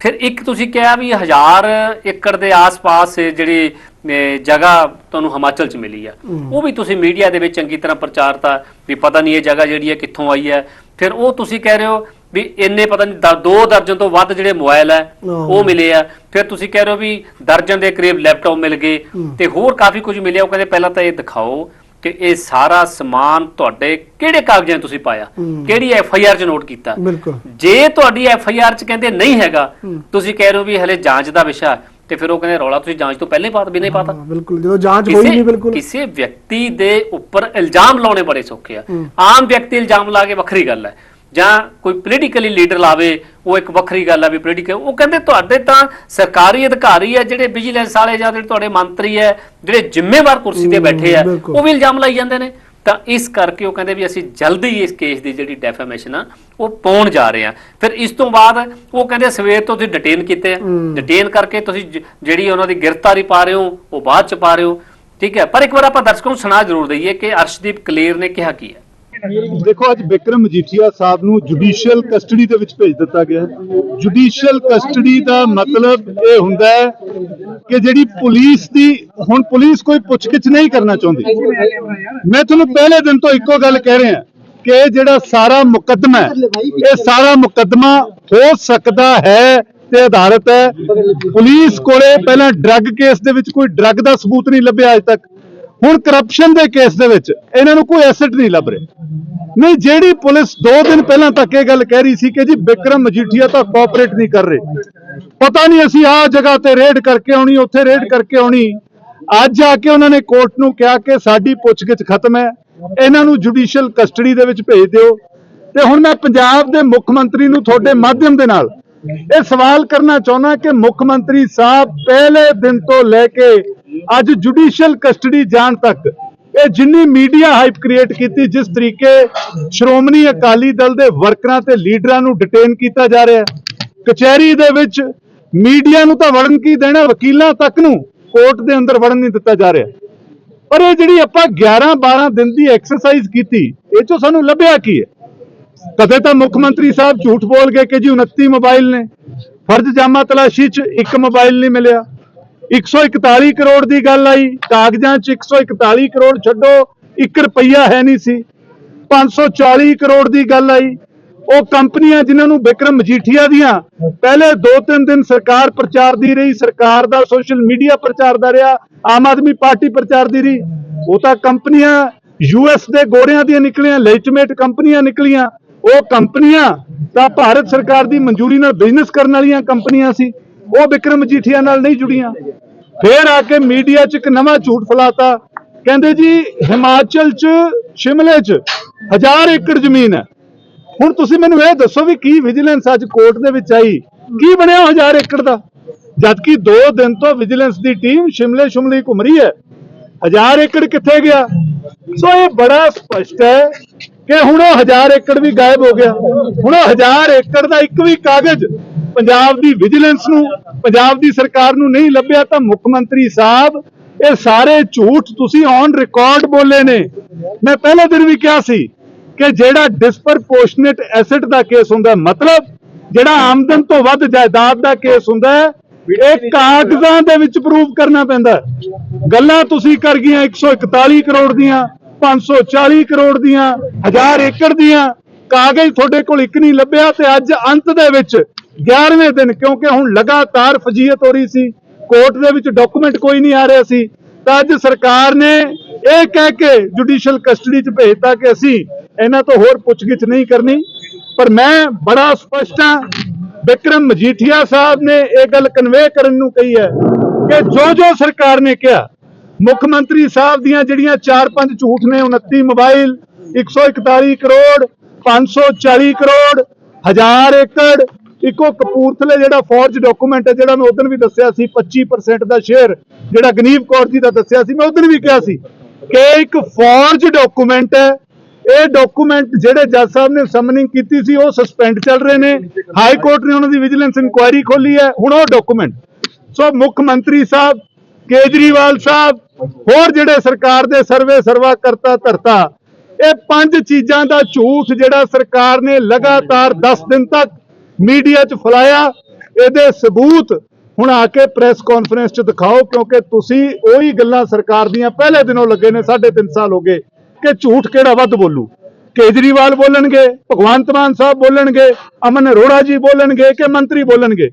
ਫਿਰ ਇੱਕ ਤੁਸੀਂ ਕਿਹਾ ਵੀ ਹਜ਼ਾਰ ਏਕੜ ਦੇ ਆਸ-ਪਾਸ ਜਿਹੜੀ ਜਗ੍ਹਾ ਤੁਹਾਨੂੰ ਹਿਮਾਚਲ 'ਚ ਮਿਲੀ ਆ। ਉਹ ਵੀ ਤੁਸੀਂ ਮੀਡੀਆ ਦੇ ਵਿੱਚ ਚੰਗੀ ਤਰ੍ਹਾਂ ਪ੍ਰਚਾਰਤਾ ਵੀ ਪਤਾ ਨਹੀਂ ਇਹ ਜਗ੍ਹਾ ਜਿਹੜੀ ਹੈ ਕਿੱਥੋਂ ਆਈ ਹੈ। ਫਿਰ ਉਹ ਤੁਸੀਂ ਕਹਿ ਰਹੇ ਹੋ ਵੀ ਇੰਨੇ ਪਤਾ ਨਹੀਂ ਦ- ਦਰਜਨ ਤੋਂ ਵੱਧ ਜਿਹੜੇ ਮੋਬਾਈਲ ਹੈ ਉਹ ਮਿਲੇ ਆ। ਫਿਰ ਤੁਸੀਂ ਕਹਿ ਰਹੇ ਹੋ ਵੀ ਦਰਜਨ ਦੇ ਕਰੀਬ ਲੈਪਟਾਪ ਮਿਲ ਗਏ ਤੇ ਹੋਰ ਕਾਫੀ ਕੁਝ ਮਿਲਿਆ। ਉਹ ਕਹਿੰਦੇ ਪਹਿਲਾਂ ਤਾਂ ਇਹ ਦਿਖਾਓ ਕਿ ਇਹ ਸਾਰਾ ਸਮਾਨ ਤੁਹਾਡੇ ਕਿਹੜੇ ਕਾਗਜ਼ਾਂ ਤੁਸੀਂ ਪਾਇਆ? ਕਿਹੜੀ ਐਫ ਆਈ ਆਰ 'ਚ ਨੋਟ ਕੀਤਾ? ਜੇ ਤੁਹਾਡੀ ਐਫ ਆਈ ਆਰ ਚ ਕਹਿੰਦੇ ਨਹੀਂ ਹੈਗਾ ਤੁਸੀਂ ਕਹਿ ਰਹੇ ਹੋ ਵੀ ਹਲੇ ਜਾਂਚ ਦਾ ਵਿਸ਼ਾ ਤੇ ਫਿਰ ਉਹ ਕਹਿੰਦੇ ਰੌਲਾ ਤੁਸੀਂ ਜਾਂਚ ਤੋਂ ਪਹਿਲਾਂ ਹੀ ਪਾਤਾ ਵੀ ਨਹੀਂ ਪਾਤਾ ਹਾਂ, ਬਿਲਕੁਲ ਜਦੋਂ ਜਾਂਚ ਹੋਈ ਨਹੀਂ ਬਿਲਕੁਲ। ਕਿਸੇ ਵਿਅਕਤੀ ਦੇ ਉੱਪਰ ਇਲਜ਼ਾਮ ਲਾਉਣੇ ਬੜੇ ਸੌਖੇ ਆ। ਆਮ ਵਿਅਕਤੀ ਇਲਜ਼ਾਮ ਲਾ ਕੇ ਵੱਖਰੀ ਗੱਲ ਹੈ। ਜਾਂ ਕੋਈ ਪੋਲੀਟੀਕਲੀ ਲੀਡਰ ਲਾਵੇ ਉਹ ਇੱਕ ਵੱਖਰੀ ਗੱਲ ਆ ਵੀ ਪੋਲੀਟੀਕਲ ਉਹ ਕਹਿੰਦੇ ਤੁਹਾਡੇ ਤਾਂ ਸਰਕਾਰੀ ਅਧਿਕਾਰੀ ਆ ਜਿਹੜੇ ਵਿਜੀਲੈਂਸ ਵਾਲੇ ਜਾਂ ਜਿਹੜੇ ਤੁਹਾਡੇ ਮੰਤਰੀ ਆ ਜਿਹੜੇ ਜ਼ਿੰਮੇਵਾਰ ਕੁਰਸੀ ਤੇ ਬੈਠੇ ਆ। ਉਹ ਵੀ ਇਲਜ਼ਾਮ ਲਾਈ ਜਾਂਦੇ ਨੇ। ਤਾਂ ਇਸ ਕਰਕੇ ਉਹ ਕਹਿੰਦੇ ਵੀ ਅਸੀਂ ਜਲਦੀ ਇਸ ਕੇਸ ਦੀ ਜਿਹੜੀ ਡੈਫਾਮੇਸ਼ਨ ਆ ਉਹ ਪਾਉਣ ਜਾ ਰਹੇ ਆ ਫਿਰ ਇਸ ਤੋਂ ਬਾਅਦ ਉਹ ਕਹਿੰਦੇ ਸਵੇਰ ਤੋਂ ਤੁਸੀਂ ਡਿਟੇਨ ਕੀਤੇ ਆ। ਡਿਟੇਨ ਕਰਕੇ ਤੁਸੀਂ ਜਿਹੜੀ ਉਹਨਾਂ ਦੀ ਗ੍ਰਿਫਤਾਰੀ ਪਾ ਰਹੇ ਹੋ ਉਹ ਬਾਅਦ ਚ ਪਾ ਰਹੇ ਹੋ। ਠੀਕ ਹੈ ਪਰ ਇੱਕ ਵਾਰ ਆਪਾਂ ਦਰਸ਼ਕਾਂ ਨੂੰ ਸੁਣਾ ਜ਼ਰੂਰ ਦਈਏ ਕਿ ਅਰਸ਼ਦੀਪ ਕਲੇਰ ਨੇ ਕਿਹਾ ਕੀ ਹੈ। ਦੇਖੋ, ਅੱਜ ਬਿਕਰਮ ਮਜੀਠੀਆ ਸਾਹਿਬ ਨੂੰ ਜੁਡੀਸ਼ੀਅਲ ਕਸਟਡੀ ਦੇ ਵਿੱਚ ਭੇਜ ਦਿੱਤਾ ਗਿਆ ਜੁਡੀਸ਼ੀਅਲ ਕਸਟਡੀ ਦਾ ਮਤਲਬ ਇਹ ਹੁੰਦਾ ਹੈ ਕਿ ਜਿਹੜੀ ਪੁਲਿਸ ਦੀ, ਹੁਣ ਪੁਲਿਸ ਕੋਈ ਪੁੱਛਗਿੱਛ ਨਹੀਂ ਕਰਨਾ ਚਾਹੁੰਦੀ। ਮੈਂ ਤੁਹਾਨੂੰ ਪਹਿਲੇ ਦਿਨ ਤੋਂ ਇੱਕੋ ਗੱਲ ਕਹਿ ਰਿਹਾ ਕਿ ਇਹ ਜਿਹੜਾ ਸਾਰਾ ਮੁਕੱਦਮਾ ਹੈ, ਇਹ ਸਾਰਾ ਮੁਕੱਦਮਾ ਹੋ ਸਕਦਾ ਹੈ ਤੇ ਆਧਾਰਿਤ ਹੈ। ਪੁਲਿਸ ਕੋਲੇ ਪਹਿਲਾਂ ਡਰੱਗ ਕੇਸ ਦੇ ਵਿੱਚ ਕੋਈ ਡਰੱਗ ਦਾ ਸਬੂਤ ਨਹੀਂ ਲੱਭਿਆ ਅਜੇ ਤੱਕ। ਹੁਣ ਕਰਪਸ਼ਨ ਦੇ ਕੇਸ ਦੇ ਵਿੱਚ ਇਹਨਾਂ ਨੂੰ ਕੋਈ ਐਸੈਟ ਨਹੀਂ ਲੱਭ ਰਿਹਾ। ਨਹੀਂ, ਜਿਹੜੀ ਪੁਲਿਸ 2 ਦਿਨ ਪਹਿਲਾਂ ਤੱਕ ਇਹ ਗੱਲ ਕਹਿ ਰਹੀ ਸੀ ਕਿ ਜੀ ਬਿਕਰਮ ਮਜੀਠੀਆ ਤਾਂ ਕੋਆਪਰੇਟ ਨਹੀਂ ਕਰ ਰਹੇ। ਪਤਾ ਨਹੀਂ ਅਸੀਂ ਆਹ ਜਗ੍ਹਾ ਤੇ ਰੇਡ ਕਰਕੇ ਆਉਣੀ, ਉੱਥੇ ਰੇਡ ਕਰਕੇ ਆਉਣੀ। ਅੱਜ ਆ ਕੇ ਉਹਨਾਂ ਨੇ ਕੋਰਟ ਨੂੰ ਕਿਹਾ ਕਿ ਸਾਡੀ ਪੁੱਛਗਿੱਛ ਖਤਮ ਹੈ। ਇਹਨਾਂ ਨੂੰ ਜੁਡੀਸ਼ੀਅਲ ਕਸਟਡੀ ਦੇ ਵਿੱਚ ਭੇਜ ਦਿਓ। ਤੇ ਹੁਣ ਮੈਂ ਪੰਜਾਬ ਦੇ ਮੁੱਖ ਮੰਤਰੀ ਨੂੰ ਤੁਹਾਡੇ ਮਾਧਿਅਮ ਦੇ ਨਾਲ ਇਹ ਸਵਾਲ ਕਰਨਾ ਚਾਹੁੰਦਾ ਕਿ ਮੁੱਖ ਮੰਤਰੀ ਸਾਹਿਬ ਪਹਿਲੇ ਦਿਨ ਤੋਂ ਲੈ ਕੇ ਅੱਜ ਜੁਡੀਸ਼ੀਅਲ ਕਸਟਡੀ ਜਾਣ ਤੱਕ ਇਹ ਜਿੰਨੀ ਮੀਡੀਆ ਹਾਈਪ ਕ੍ਰੀਏਟ ਕੀਤੀ, ਜਿਸ ਤਰੀਕੇ ਸ਼੍ਰੋਮਣੀ ਅਕਾਲੀ ਦਲ ਦੇ ਵਰਕਰਾਂ ਤੇ ਲੀਡਰਾਂ ਨੂੰ ਡਿਟੇਨ ਕੀਤਾ ਜਾ ਰਿਹਾ ਹੈ। ਕਚਹਿਰੀ ਦੇ ਵਿੱਚ ਮੀਡੀਆ ਨੂੰ ਤਾਂ ਵੜਨ ਕੀ ਦੇਣਾ, ਵਕੀਲਾਂ ਤੱਕ ਨੂੰ ਕੋਰਟ ਦੇ ਅੰਦਰ ਵੜਨ ਨਹੀਂ ਦਿੱਤਾ ਜਾ ਰਿਹਾ। ਪਰ ਇਹ ਜਿਹੜੀ ਆਪਾਂ 11 12 ਦਿਨ ਦੀ ਐਕਸਰਸਾਈਜ਼ ਕੀਤੀ, ਇਹ ਚੋਂ ਸਾਨੂੰ ਲੱਭਿਆ ਕੀ ਹੈ? ਕਦੇ ਤਾਂ ਮੁੱਖ ਮੰਤਰੀ ਸਾਹਿਬ ਝੂਠ ਬੋਲ ਗਏ ਕਿ ਜੀ 29 ਮੋਬਾਈਲ ਨੇ। ਫਰਜ਼ ਜਾਮਾ ਤਲਾਸ਼ੀ 'ਚ ਇੱਕ ਮੋਬਾਈਲ ਨਹੀਂ ਮਿਲਿਆ। 141 ਕਰੋੜ ਦੀ ਗੱਲ ਆਈ। ਕਾਗਜ਼ਾਂ 'ਚ 141 ਕਰੋੜ ਛੱਡੋ 1 ਰੁਪਈਆ ਹੈ ਨਹੀਂ ਸੀ। 540 ਕਰੋੜ ਦੀ ਗੱਲ ਆਈ। ਉਹ ਕੰਪਨੀਆਂ ਜਿਨ੍ਹਾਂ ਨੂੰ ਵਿਕਰਮ ਮਜੀਠੀਆ ਦੀਆਂ ਪਹਿਲੇ 2-3 ਦਿਨ ਸਰਕਾਰ ਪ੍ਰਚਾਰਦੀ ਰਹੀ, ਸਰਕਾਰ ਦਾ ਸੋਸ਼ਲ ਮੀਡੀਆ ਪ੍ਰਚਾਰਦਾ ਰਿਹਾ, ਆਮ ਆਦਮੀ ਪਾਰਟੀ ਪ੍ਰਚਾਰਦੀ ਰਹੀ। ਉਹ ਤਾਂ ਕੰਪਨੀਆਂ ਯੂਐਸ ਦੇ ਗੋਰਿਆਂ ਦੀਆਂ ਨਿਕਲੀਆਂ ਲੈਜਿਟਮੇਟ ਕੰਪਨੀਆਂ ਨਿਕਲੀਆਂ। ਉਹ ਕੰਪਨੀਆਂ ਤਾਂ ਭਾਰਤ ਸਰਕਾਰ ਦੀ ਮਨਜ਼ੂਰੀ ਨਾਲ ਬਿਜ਼ਨਸ ਕਰਨ ਵਾਲੀਆਂ ਕੰਪਨੀਆਂ ਸੀ। ਉਹ ਵਿਕਰਮ ਮਜੀਠੀਆ ਨਾਲ ਨਹੀਂ ਜੁੜੀਆਂ। ਫੇਰ ਆ ਕੇ ਮੀਡੀਆ 'ਚ ਇੱਕ ਨਵਾਂ ਝੂਠ ਫੈਲਾਤਾ। ਕਹਿੰਦੇ ਜੀ, ਹਿਮਾਚਲ 'ਚ, ਸ਼ਿਮਲੇ 'ਚ ਹਜ਼ਾਰ ਏਕੜ ਜ਼ਮੀਨ ਹੈ। ਹੁਣ ਤੁਸੀਂ ਮੈਨੂੰ ਇਹ ਦੱਸੋ ਵੀ ਕੀ ਵਿਜੀਲੈਂਸ ਅੱਜ ਕੋਰਟ ਦੇ ਵਿੱਚ ਆਈ? ਕੀ ਬਣਿਆ ਹਜ਼ਾਰ ਏਕੜ ਦਾ? ਜਦਕਿ 2 ਦਿਨ ਤੋਂ ਵਿਜੀਲੈਂਸ ਦੀ ਟੀਮ ਸ਼ਿਮਲੇ ਸ਼ਿਮਲੇ ਘੁੰਮ ਰਹੀ ਹੈ। ਹਜ਼ਾਰ ਏਕੜ ਕਿੱਥੇ ਗਿਆ? ਸੋ ਇਹ ਬੜਾ ਸਪਸ਼ਟ ਹੈ ਕਿ ਹੁਣ ਉਹ ਹਜ਼ਾਰ ਏਕੜ ਵੀ ਗਾਇਬ ਹੋ ਗਿਆ। ਹੁਣ ਉਹ ਹਜ਼ਾਰ ਏਕੜ ਦਾ ਇੱਕ ਵੀ ਕਾਗਜ਼ ਪੰਜਾਬ ਦੀ ਵਿਜੀਲੈਂਸ ਨੂੰ, ਪੰਜਾਬ ਦੀ ਸਰਕਾਰ ਨੂੰ ਨਹੀਂ ਲੱਭਿਆ ਤਾਂ ਮੁੱਖ ਮੰਤਰੀ ਸਾਹਿਬ, ਇਹ ਸਾਰੇ ਝੂਠ ਤੁਸੀਂ ਔਨ ਰਿਕਾਰਡ ਬੋਲੇ ਨੇ। ਮੈਂ ਪਹਿਲੇ ਦਿਨ ਵੀ ਕਿਹਾ ਸੀ ਕਿ ਜਿਹੜਾ ਡਿਸਪਰਪੋਰਸ਼ਨੇਟ ਐਸੈਟ ਦਾ ਕੇਸ ਹੁੰਦਾ, ਮਤਲਬ ਜਿਹੜਾ ਆਮਦਨ ਤੋਂ ਵੱਧ ਜਾਇਦਾਦ ਦਾ ਕੇਸ ਹੁੰਦਾ, ਇਹ ਕਾਗਜ਼ਾਂ ਦੇ ਵਿੱਚ ਪ੍ਰੂਫ ਕਰਨਾ ਪੈਂਦਾ। ਗੱਲਾਂ ਤੁਸੀਂ ਕਰ ਗਈਆਂ 141 ਕਰੋੜ ਦੀਆਂ। 540 ਕਰੋੜ ਦੀਆਂ 1000 ਏਕੜ ਦੀਆਂ ਕਾਗਜ਼ ਤੁਹਾਡੇ ਕੋਲ ਇੱਕ ਨਹੀਂ ਲੱਭਿਆ ਤੇ ਅੱਜ ਅੰਤ ਦੇ ਵਿੱਚ 11ਵੇਂ ਦਿਨ, ਕਿਉਂਕਿ ਹੁਣ ਲਗਾਤਾਰ ਫਜੀਅਤ ਹੋ ਰਹੀ ਸੀ, ਕੋਰਟ ਦੇ ਵਿੱਚ ਡਾਕੂਮੈਂਟ ਕੋਈ ਨਹੀਂ ਆ ਰਿਹਾ ਸੀ, ਤਾਂ ਅੱਜ ਸਰਕਾਰ ਨੇ ਇਹ ਕਹਿ ਕੇ ਜੁਡੀਸ਼ੀਅਲ ਕਸਟਡੀ 'ਚ ਭੇਜਤਾ ਕਿ ਅਸੀਂ ਇਹਨਾਂ ਤੋਂ ਹੋਰ ਪੁੱਛਗਿੱਛ ਨਹੀਂ ਕਰਨੀ। ਪਰ ਮੈਂ ਬੜਾ ਸਪਸ਼ਟ ਹਾਂ, ਵਿਕਰਮ ਮਜੀਠੀਆ ਸਾਹਿਬ ਨੇ ਇਹ ਗੱਲ ਕਨਵੇ ਕਰਨ ਨੂੰ ਕਹੀ ਹੈ ਕਿ ਜੋ ਜੋ ਸਰਕਾਰ ਨੇ ਕਿਹਾ ਮੁੱਖ ਮੰਤਰੀ ਸਾਹਿਬ ਦੀਆਂ ਜਿਹੜੀਆਂ 4-5 ਝੂਠ ਨੇ 29 ਮੋਬਾਈਲ 141 ਕਰੋੜ 540 ਕਰੋੜ, ਹਜ਼ਾਰ ਏਕੜ, ਇੱਕੋ ਕਪੂਰਥਲੇ ਜਿਹੜਾ ਫੌਰਜ ਡਾਕੂਮੈਂਟ ਹੈ, ਜਿਹੜਾ ਮੈਂ ਉਦੋਂ ਵੀ ਦੱਸਿਆ ਸੀ 25% ਦਾ ਸ਼ੇਅਰ ਜਿਹੜਾ ਗਨੀਵ ਕੌਰ ਜੀ ਦਾ ਦੱਸਿਆ ਸੀ, ਮੈਂ ਉਦੋਂ ਵੀ ਕਿਹਾ ਸੀ ਕਿ ਇੱਕ ਫੌਰਜ ਡਾਕੂਮੈਂਟ ਹੈ। ਇਹ ਡਾਕੂਮੈਂਟ ਜਿਹੜੇ ਜੱਜ ਸਾਹਿਬ ਨੇ ਸਮਨਿੰਗ ਕੀਤੀ ਸੀ, ਉਹ ਸਸਪੈਂਡ ਚੱਲ ਰਹੇ ਨੇ। ਹਾਈ ਕੋਰਟ ਨੇ ਉਹਨਾਂ ਦੀ ਵਿਜੀਲੈਂਸ ਇਨਕੁਆਇਰੀ ਖੋਲੀ ਹੈ, ਹੁਣ ਉਹ ਡਾਕੂਮੈਂਟ ਸੋ ਮੁੱਖ ਮੰਤਰੀ ਸਾਹਿਬ ਕੇਜਰੀਵਾਲ ਸਾਹਿਬ, ਹੋਰ ਜਿਹੜੇ ਸਰਕਾਰ ਦੇ ਸਰਵੇ ਸਰਵਾ ਕਰਤਾ ਧਰਤਾ, ਇਹ ਪੰਜ ਚੀਜ਼ਾਂ ਦਾ ਝੂਠ ਜਿਹੜਾ ਸਰਕਾਰ ਨੇ ਲਗਾਤਾਰ 10 ਦਿਨ ਤੱਕ ਮੀਡੀਆ 'ਚ ਫੈਲਾਇਆ, ਇਹਦੇ ਸਬੂਤ ਹੁਣ ਆ ਕੇ ਪ੍ਰੈਸ ਕਾਨਫਰੰਸ 'ਚ ਦਿਖਾਓ, ਕਿਉਂਕਿ ਤੁਸੀਂ ਉਹੀ ਗੱਲਾਂ ਸਰਕਾਰ ਦੀਆਂ ਪਹਿਲੇ ਦਿਨੋਂ ਲੱਗੇ ਨੇ 3.5 ਸਾਲ ਹੋ ਗਏ, ਕਿ ਝੂਠ ਕਿਹੜਾ ਵੱਧ ਬੋਲੂ? ਕੇਜਰੀਵਾਲ ਬੋਲਣਗੇ, ਭਗਵੰਤ ਮਾਨ ਸਾਹਿਬ ਬੋਲਣਗੇ, ਅਮਨ ਅਰੋੜਾ ਜੀ ਬੋਲਣਗੇ, ਕਿ ਮੰਤਰੀ ਬੋਲਣਗੇ?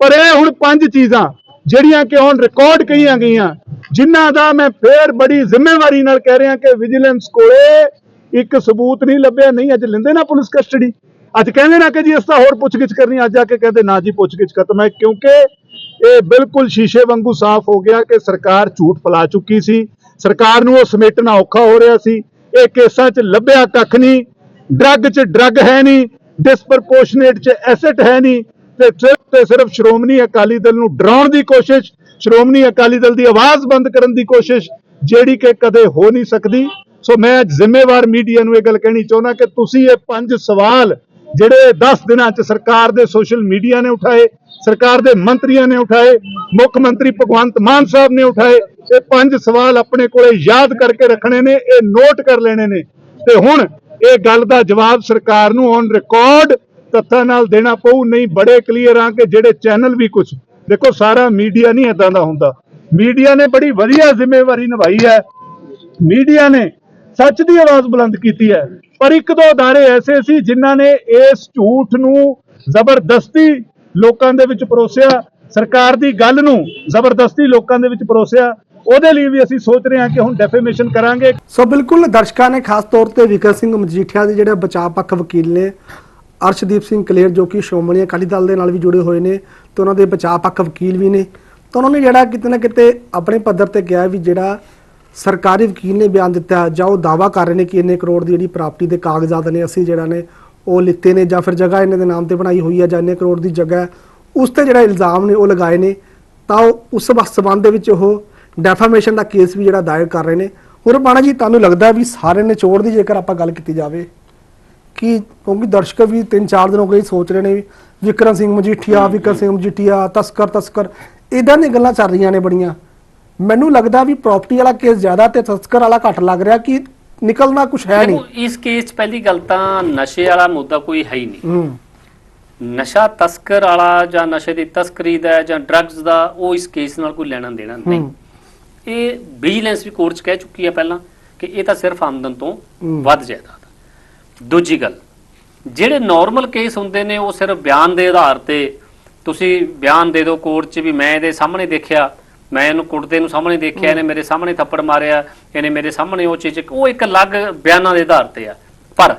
ਪਰ ਇਹ ਹੁਣ ਪੰਜ ਚੀਜ਼ਾਂ ਜਿਹੜੀਆਂ ਕਿ ਹੁਣ ਰਿਕਾਰਡ ਕਹੀਆਂ ਗਈਆਂ, ਜਿਨ੍ਹਾਂ ਦਾ ਮੈਂ ਫੇਰ ਬੜੀ ਜ਼ਿੰਮੇਵਾਰੀ ਨਾਲ ਕਹਿ ਰਿਹਾ ਕਿ ਵਿਜੀਲੈਂਸ ਕੋਲੇ ਇੱਕ ਸਬੂਤ ਨਹੀਂ ਲੱਭਿਆ, ਨਹੀਂ, ਅੱਜ ਲੈਂਦੇ ਨਾ ਪੁਲਿਸ ਕਸਟਡੀ ਅੱਜ ਕਹਿੰਦੇ ਨਾ ਕਿ ਜੀ ਇਸ ਤਾਂ ਹੋਰ ਪੁੱਛਗਿੱਛ ਕਰਨੀ, ਅੱਜ ਆ ਕੇ ਕਹਿੰਦੇ ਨਾ ਜੀ ਪੁੱਛਗਿੱਛ ਖਤਮ ਹੈ ਕਿਉਂਕਿ ਇਹ ਬਿਲਕੁਲ ਸ਼ੀਸ਼ੇ ਵਾਂਗੂ ਸਾਫ਼ ਹੋ ਗਿਆ ਕਿ ਸਰਕਾਰ ਝੂਠ ਫੈਲਾ ਚੁੱਕੀ ਸੀ। ਸਰਕਾਰ ਨੂੰ ਉਹ ਸਮੇਟਣਾ ਔਖਾ ਹੋ ਰਿਹਾ ਸੀ। ਇਹ ਕੇਸਾਂ 'ਚ ਲੱਭਿਆ ਕੱਖ ਨਹੀਂ। ਡਰੱਗ 'ਚ ਡਰੱਗ ਹੈ ਨਹੀਂ। ਡਿਸਪਰਪੋਰਸ਼ਨੇਟ 'ਚ ਐਸੈਟ ਹੈ ਨਹੀਂ। ਤੇ ਸਿਰਫ ਤੇ ਸਿਰਫ ਸ਼੍ਰੋਮਣੀ ਅਕਾਲੀ ਦਲ ਨੂੰ ਡਰਾਉਣ ਦੀ ਕੋਸ਼ਿਸ਼, ਸ਼੍ਰੋਮਣੀ ਅਕਾਲੀ ਦਲ ਦੀ ਆਵਾਜ਼ ਬੰਦ ਕਰਨ ਦੀ ਕੋਸ਼ਿਸ਼, ਜਿਹੜੀ ਕਿ ਕਦੇ ਹੋ ਨਹੀਂ ਸਕਦੀ। ਸੋ ਮੈਂ ਜ਼ਿੰਮੇਵਾਰ ਮੀਡੀਆ ਨੂੰ ਇਹ ਗੱਲ ਕਹਿਣੀ ਚਾਹੁੰਦਾ ਕਿ ਤੁਸੀਂ ਇਹ ਪੰਜ ਸਵਾਲ ਜਿਹੜੇ 10 ਦਿਨਾਂ 'ਚ ਸਰਕਾਰ ਦੇ ਸੋਸ਼ਲ ਮੀਡੀਆ ਨੇ ਉਠਾਏ, ਸਰਕਾਰ ਦੇ ਮੰਤਰੀਆਂ ਨੇ ਉਠਾਏ, ਮੁੱਖ ਮੰਤਰੀ ਭਗਵੰਤ ਮਾਨ ਸਾਹਿਬ ਨੇ ਉਠਾਏ, ਇਹ ਪੰਜ ਸਵਾਲ ਆਪਣੇ ਕੋਲੇ ਯਾਦ ਕਰਕੇ ਰੱਖਣੇ ਨੇ, ਇਹ ਨੋਟ ਕਰ ਲੈਣੇ ਨੇ। ਤੇ ਹੁਣ ਇਹ ਗੱਲ ਦਾ ਜਵਾਬ ਸਰਕਾਰ ਨੂੰ ਔਨ ਰਿਕਾਰਡ ਤੱਥਾਂ ਨਾਲ ਦੇਣਾ ਪਊ, ਨਹੀਂ ਬੜੇ ਕਲੀਅਰ ਆ ਕਿ ਜਿਹੜੇ ਚੈਨਲ ਵੀ ਕੁਝ ਦੇਖੋ, ਸਾਰਾ ਮੀਡੀਆ ਨਹੀਂ ਇਦਾਂ ਦਾ ਹੁੰਦਾ। ਮੀਡੀਆ ਨੇ ਬੜੀ ਵਧੀਆ ਜ਼ਿੰਮੇਵਾਰੀ ਨਿਭਾਈ ਹੈ। ਮੀਡੀਆ ਨੇ ਸੱਚ ਦੀ ਆਵਾਜ਼ ਬੁਲੰਦ ਕੀਤੀ ਹੈ। ਪਰ ਇੱਕ ਦੋ ਅਦਾਰੇ ਐਸੇ ਸੀ ਜਿਨ੍ਹਾਂ ਨੇ ਇਸ ਝੂਠ ਨੂੰ ਜ਼ਬਰਦਸਤੀ ਲੋਕਾਂ ਦੇ ਵਿੱਚ ਪਰੋਸਿਆ। ਸਰਕਾਰ ਦੀ ਗੱਲ ਨੂੰ ਜ਼ਬਰਦਸਤੀ ਲੋਕਾਂ ਦੇ ਵਿੱਚ ਪਰੋਸਿਆ। ਉਹਦੇ ਲਈ ਵੀ ਅਸੀਂ ਸੋਚ ਰਹੇ ਹਾਂ ਕਿ ਹੁਣ ਡੈਫੇਮੇਸ਼ਨ ਕਰਾਂਗੇ। ਸੋ ਬਿਲਕੁਲ ਦਰਸ਼ਕਾਂ ਨੇ ਖਾਸ ਤੌਰ ਤੇ ਵਿਕਰ ਸਿੰਘ ਮਜੀਠੀਆ ਦੇ ਜਿਹੜੇ ਬਚਾਅ ਪੱਖ ਵਕੀਲ ਨੇ ਅਰਸ਼ਦੀਪ ਸਿੰਘ ਕਲੇਰ ਜੋ ਕਿ ਸ਼੍ਰੋਮਣੀ ਅਕਾਲੀ ਦਲ ਦੇ ਨਾਲ ਵੀ ਜੁੜੇ ਹੋਏ ਨੇ ਤੇ ਉਹਨਾਂ ਦੇ ਬਚਾਅ ਪੱਖ ਵਕੀਲ ਵੀ ਨੇ। ਤਾਂ ਉਹਨਾਂ ਨੇ ਜਿਹੜਾ ਕਿਤੇ ਨਾ ਕਿਤੇ ਆਪਣੇ ਪੱਧਰ ਤੇ ਕਿਹਾ ਵੀ ਜਿਹੜਾ ਸਰਕਾਰੀ ਵਕੀਲ ਨੇ ਬਿਆਨ ਦਿੱਤਾ ਜਾਂ ਉਹ ਦਾਵਾ ਕਰ ਰਹੇ ਨੇ ਕਿ ਇੰਨੇ ਕਰੋੜ ਦੀ ਜਿਹੜੀ ਪ੍ਰਾਪਰਟੀ ਦੇ ਕਾਗਜ਼ਾਤ ਨੇ ਅਸੀਂ ਜਿਹੜਾ ਨੇ ਉਹ ਲਿੱਤੇ ਨੇ ਜਾਂ ਫਿਰ ਜਗ੍ਹਾ ਇਹਨਾਂ ਦੇ ਨਾਮ ਤੇ ਬਣਾਈ ਹੋਈ ਹੈ ਜਾਂ ਇੰਨੇ ਕਰੋੜ ਦੀ ਜਗ੍ਹਾ ਉਸ ਤੇ ਜਿਹੜਾ ਇਲਜ਼ਾਮ ਨੇ ਉਹ ਲਗਾਏ ਨੇ। ਤਾਂ ਉਹ ਉਸ ਵਕਤ ਸਬੰਧ ਦੇ ਵਿੱਚ ਉਹ ਡੈਫਾਮੇਸ਼ਨ ਦਾ ਕੇਸ ਵੀ ਜਿਹੜਾ ਦਾਇਰ ਕਰ ਰਹੇ ਨੇ। ਹੋਰ ਬਾਣਾ ਜੀ, ਤੁਹਾਨੂੰ ਲੱਗਦਾ ਵੀ ਸਾਰੇ ਨਿਚੋੜ ਦੀ ਜੇਕਰ ਆਪਾਂ ਗੱਲ ਕੀਤੀ ਜਾਵੇ ਕਿ ਕਿਉਂਕਿ ਦਰਸ਼ਕ ਵੀ 3-4 ਦਿਨ ਹੋ ਗਏ ਸੋਚ ਰਹੇ ਨੇ ਵੀ ਵਿਕਰਮ ਸਿੰਘ ਮਜੀਠੀਆ ਵਿਕਰ ਸਿੰਘ ਮਜੀਠੀਆ ਤਸਕਰ ਤਸਕਰ ਇਦਾਂ ਦੀਆਂ ਗੱਲਾਂ ਚੱਲ ਰਹੀਆਂ ਨੇ ਬੜੀਆਂ। ਮੈਨੂੰ ਲੱਗਦਾ ਵੀ ਪ੍ਰਾਪਰਟੀ ਵਾਲਾ ਕੇਸ ਜ਼ਿਆਦਾ ਤੇ ਤਸਕਰ ਵਾਲਾ ਘੱਟ ਲੱਗ ਰਿਹਾ ਕਿ ਨਿਕਲਣਾ ਕੁਝ ਹੈ ਨਹੀਂ। ਇਸ ਕੇਸ 'ਚ ਪਹਿਲੀ ਗੱਲ ਤਾਂ ਨਸ਼ੇ ਵਾਲਾ ਮੁੱਦਾ ਕੋਈ ਹੈ ਹੀ ਨਹੀਂ। ਨਸ਼ਾ ਤਸਕਰ ਵਾਲਾ ਜਾਂ ਨਸ਼ੇ ਦੀ ਤਸਕਰੀ ਦਾ ਜਾਂ ਡਰੱਗਸ ਦਾ ਉਹ ਇਸ ਕੇਸ ਨਾਲ ਕੋਈ ਲੈਣਾ ਦੇਣਾ ਨਹੀਂ। ਇਹ ਵਿਜੀਲੈਂਸ ਵੀ ਕੋਰਟ 'ਚ ਕਹਿ ਚੁੱਕੀ ਹੈ ਪਹਿਲਾਂ ਕਿ ਇਹ ਤਾਂ ਸਿਰਫ ਆਮਦਨ ਤੋਂ। ਵੱਧ ਜਾਇਦਾਦ ਦੂਜੀ ਗੱਲ ਜਿਹੜੇ ਨਾਰਮਲ ਕੇਸ ਹੁੰਦੇ ਨੇ ਉਹ ਸਿਰਫ ਬਿਆਨ ਦੇ ਆਧਾਰ ਤੇ ਤੁਸੀਂ ਬਿਆਨ ਦੇ ਦਿਓ ਕੋਰਟ 'ਚ ਵੀ ਮੈਂ ਇਹਦੇ ਸਾਹਮਣੇ ਦੇਖਿਆ ਮੈਂ ਇਹਨੂੰ ਕੁੱਟਦੇ ਨੂੰ ਸਾਹਮਣੇ ਦੇਖਿਆ ਇਹਨੇ ਮੇਰੇ ਸਾਹਮਣੇ ਥੱਪੜ ਮਾਰਿਆ ਇਹਨੇ ਮੇਰੇ ਸਾਹਮਣੇ ਉਹ ਚੀਜ਼ ਉਹ ਇੱਕ ਅਲੱਗ ਬਿਆਨਾਂ ਦੇ ਆਧਾਰ ਤੇ ਆ ਪਰ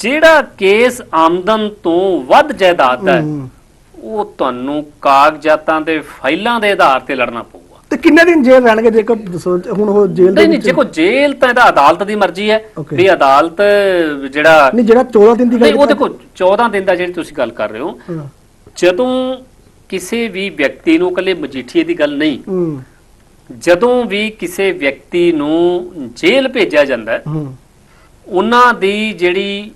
ਜਿਹੜਾ ਕੇਸ ਆਮਦਨ ਤੋਂ ਵੱਧ ਜਾਇਦਾਦ ਹੈ। ਉਹ ਤੁਹਾਨੂੰ ਕਾਗਜ਼ਾਤਾਂ ਦੇ ਫਾਈਲਾਂ ਦੇ ਆਧਾਰ ਤੇ ਲੜਨਾ ਪਊਗਾ ਤੇ ਕਿੰਨੇ ਦਿਨ ਜੇਲ੍ਹ ਰਹਿਣਗੇ ਜੇਕਰ ਦੱਸੋ ਹੁਣ ਉਹ ਜੇਲ੍ਹ ਦੇ ਨਹੀਂ ਵਿੱਚ ਦੇਖੋ ਜੇਲ੍ਹ ਤਾਂ ਇਹਦਾ ਅਦਾਲਤ ਦੀ ਮਰਜ਼ੀ ਹੈ Okay. ਵੀ ਅਦਾਲਤ ਜਿਹੜਾ ਨਹੀਂ ਜਿਹੜਾ 14 ਦਿਨ ਦੀ ਨਹੀਂ ਗੱਲ ਉਹ ਦੇਖੋ 14 ਦਿਨ ਦਾ ਜਿਹੜੀ ਤੁਸੀਂ ਗੱਲ ਕਰ ਰਹੇ ਹੋ ਹਾਂ। ਜਦੋਂ ਕਿਸੇ ਵੀ ਵਿਅਕਤੀ ਨੂੰ ਇਕੱਲੇ ਮਜੀਠੀਏ ਦੀ ਗੱਲ ਨਹੀਂ ਹੂੰ ਜਦੋਂ ਵੀ ਕਿਸੇ ਵਿਅਕਤੀ ਨੂੰ ਜੇਲ੍ਹ ਭੇਜਿਆ ਜਾਂਦਾ ਹੈ ਹੂੰ ਉਹਨਾਂ ਦੀ ਜਿਹੜੀ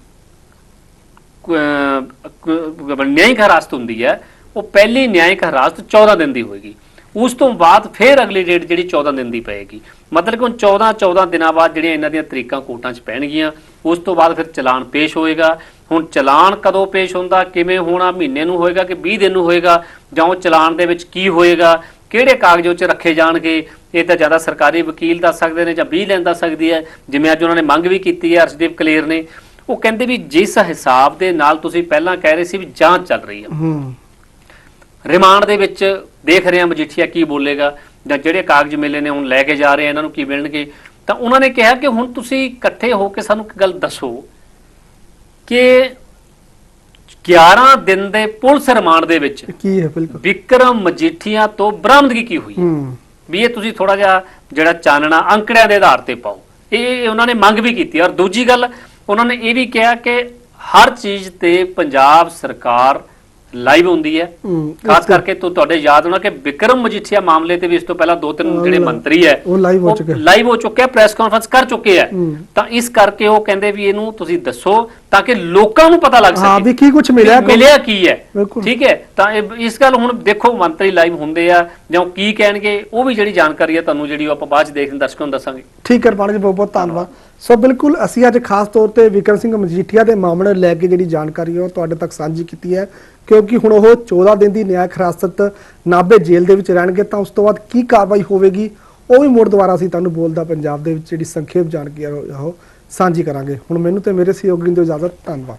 ਅਹ, ਨਿਆਇਕ ਹਿਰਾਸਤ ਹੁੰਦੀ ਹੈ ਉਹ ਪਹਿਲੀ ਨਿਆਇਕ ਹਿਰਾਸਤ 14 ਦਿਨ ਦੀ ਹੋਏਗੀ ਉਸ ਤੋਂ ਬਾਅਦ ਫਿਰ ਅਗਲੀ ਡੇਟ ਜਿਹੜੀ 14 ਦਿਨ ਦੀ ਪਏਗੀ। ਮਤਲਬ ਕਿ ਹੁਣ 14 14 ਦਿਨਾਂ ਬਾਅਦ ਜਿਹੜੀਆਂ ਇਹਨਾਂ ਦੀਆਂ ਤਰੀਕਾਂ ਕੋਰਟਾਂ 'ਚ ਪੈਣਗੀਆਂ, ਉਸ ਤੋਂ ਬਾਅਦ ਫਿਰ ਚਲਾਨ ਪੇਸ਼ ਹੋਏਗਾ। ਹੁਣ ਚਲਾਨ ਕਦੋਂ ਪੇਸ਼ ਹੁੰਦਾ, ਕਿਵੇਂ ਹੋਣਾ, ਮਹੀਨੇ ਨੂੰ ਹੋਏਗਾ ਕਿ 20 ਦਿਨ ਨੂੰ ਹੋਏਗਾ, ਜਾਂ ਉਹ ਚਲਾਨ ਦੇ ਵਿੱਚ ਕੀ ਹੋਏਗਾ, ਕਿਹੜੇ ਕਾਗਜ਼ 'ਚ ਰੱਖੇ ਜਾਣਗੇ, ਇਹ ਤਾਂ ਜ਼ਿਆਦਾ ਸਰਕਾਰੀ ਵਕੀਲ ਦੱਸ ਸਕਦੇ ਨੇ ਜਾਂ 20 ਲੈਣ ਦੱਸ ਸਕਦੀ ਹੈ। ਜਿਵੇਂ ਅੱਜ ਉਹਨਾਂ ਨੇ ਮੰਗ ਵੀ ਕੀਤੀ ਹੈ, ਅਰਸ਼ਦੀਪ ਕਲੇਰ ਨੇ। ਉਹ ਕਹਿੰਦੇ ਵੀ ਜਿਸ ਹਿਸਾਬ ਦੇ ਨਾਲ ਤੁਸੀਂ ਪਹਿਲਾਂ ਕਹਿ ਰਹੇ ਸੀ ਵੀ ਜਾਂਚ ਚੱਲ ਰਹੀ ਹੈ। ਰਿਮਾਂਡ ਦੇ ਵਿੱਚ ਦੇਖ ਰਹੇ ਹਾਂ ਮਜੀਠੀਆ ਕੀ ਬੋਲੇਗਾ ਜਾਂ ਜਿਹੜੇ ਕਾਗਜ਼ ਮਿਲੇ ਨੇ ਹੁਣ ਲੈ ਕੇ ਜਾ ਰਹੇ ਆ ਇਹਨਾਂ ਨੂੰ ਕੀ ਮਿਲਣਗੇ। ਤਾਂ ਉਹਨਾਂ ਨੇ ਕਿਹਾ ਕਿ ਹੁਣ ਤੁਸੀਂ ਇਕੱਠੇ ਹੋ ਕੇ ਸਾਨੂੰ ਇੱਕ ਗੱਲ ਦੱਸੋ ਕਿ 11 ਦਿਨ ਦੇ ਪੁਲਿਸ ਰਿਮਾਂਡ ਦੇ ਵਿੱਚ ਕੀ ਹੈ ਬਿਲਕੁਲ। ਵਿਕਰਮ ਮਜੀਠੀਆ ਤੋਂ ਬਰਾਮਦਗੀ ਕੀ ਹੋਈ ਵੀ ਇਹ ਤੁਸੀਂ ਥੋੜਾ ਜਿਹਾ ਜਿਹੜਾ ਚਾਨਣਾ ਅੰਕੜਿਆਂ ਦੇ ਆਧਾਰ ਤੇ ਪਾਓ। ਇਹ ਉਹਨਾਂ ਨੇ ਮੰਗ ਵੀ ਕੀਤੀ ਔਰ ਦੂਜੀ ਗੱਲ ਉਹਨਾਂ ਨੇ ਇਹ ਵੀ ਕਿਹਾ ਕਿ ਹਰ ਚੀਜ਼ ਤੇ ਪੰਜਾਬ ਸਰਕਾਰ ਲਾਈਵ ਹੁੰਦੀ ਹੈ। ਖਾਸ ਕਰਕੇ ਤੋਂ ਤੁਹਾਡੇ ਯਾਦ ਹੋਣਾ ਕਿ ਵਿਕਰਮ ਮਜੀਠੀਆ ਮਾਮਲੇ ਤੇ ਵੀ ਇਸ ਤੋਂ ਪਹਿਲਾਂ ਦੋ ਤਿੰਨ ਜਿਹੜੇ ਮੰਤਰੀ ਹੈ ਉਹ live ਹੋ ਚੁੱਕੇ। ਲਾਈਵ ਹੋ ਚੁੱਕੇ ਆ ਪ੍ਰੈਸ ਕਾਨਫਰੰਸ ਕਰ ਚੁੱਕੇ ਆ। ਹੂੰ। ਤਾਂ ਇਸ ਕਰਕੇ ਉਹ ਕਹਿੰਦੇ ਵੀ ਇਹਨੂੰ ਤੁਸੀਂ ਦੱਸੋ ਤਾਂ ਕਿ ਲੋਕਾਂ ਨੂੰ ਪਤਾ ਲੱਗ ਸਕੇ। ਹਾਂ, ਵੀ ਕੀ ਕੁਛ ਮਿਲਿਆ, ਮਿਲਿਆ ਕੀ ਹੈ। ਠੀਕ ਹੈ ਤਾਂ ਇਸ ਗੱਲ ਹੁਣ ਦੇਖੋ ਮੰਤਰੀ ਲਾਈਵ ਹੁੰਦੇ ਆ ਜਾਂ ਕੀ ਕਹਿਣਗੇ ਉਹ ਵੀ ਜਿਹੜੀ ਜਾਣਕਾਰੀ ਹੈ ਤੁਹਾਨੂੰ ਜਿਹੜੀ ਉਹ ਆਪਾਂ ਬਾਅਦ ਚ ਦੇਖਦੇ ਦਰਸ਼ਕਾਂ ਨੂੰ ਦੱਸਾਂਗੇ। ਠੀਕ ਹੈ ਰਪਾਲ ਜੀ ਬਹੁਤ ਬਹੁਤ ਧੰਨਵਾਦ। ਸੋ ਬਿਲਕੁਲ ਅਸੀਂ ਅੱਜ ਖਾਸ ਤੌਰ ਤੇ ਵਿਕਰਮ ਸਿੰਘ ਮਜੀਠੀਆ ਦੇ ਮਾਮਲੇ ਲੈ ਕੇ ਜਿਹੜੀ ਜਾਣਕਾਰੀ ਉਹ ਤੁਹਾਡੇ ਤੱਕ ਸਾਂਝੀ ਕੀਤੀ ਹੈ, ਕਿਉਂਕਿ ਹੁਣ ਉਹ 14 ਦਿਨ ਦੀ ਨਿਆਇਕ ਹਿਰਾਸਤ ਨਾਭੇ ਜੇਲ੍ਹ ਦੇ ਵਿੱਚ ਰਹਿਣਗੇ, ਤਾਂ ਉਸ ਤੋਂ ਬਾਅਦ ਕੀ ਕਾਰਵਾਈ ਹੋਵੇਗੀ, ਉਹ ਵੀ ਮੁੜ ਦੁਆਰਾ ਅਸੀਂ ਤੁਹਾਨੂੰ ਬੋਲਦਾ ਪੰਜਾਬ ਦੇ ਵਿੱਚ ਜਿਹੜੀ ਸੰਖੇਪ ਜਾਣਕਾਰੀ ਹੈ ਉਹ ਸਾਂਝੀ ਕਰਾਂਗੇ। ਹੁਣ ਮੈਨੂੰ ਤੇ ਮੇਰੇ ਸਹਿਯੋਗੀ ਨੂੰ ਇਜਾਜ਼ਤ, ਧੰਨਵਾਦ।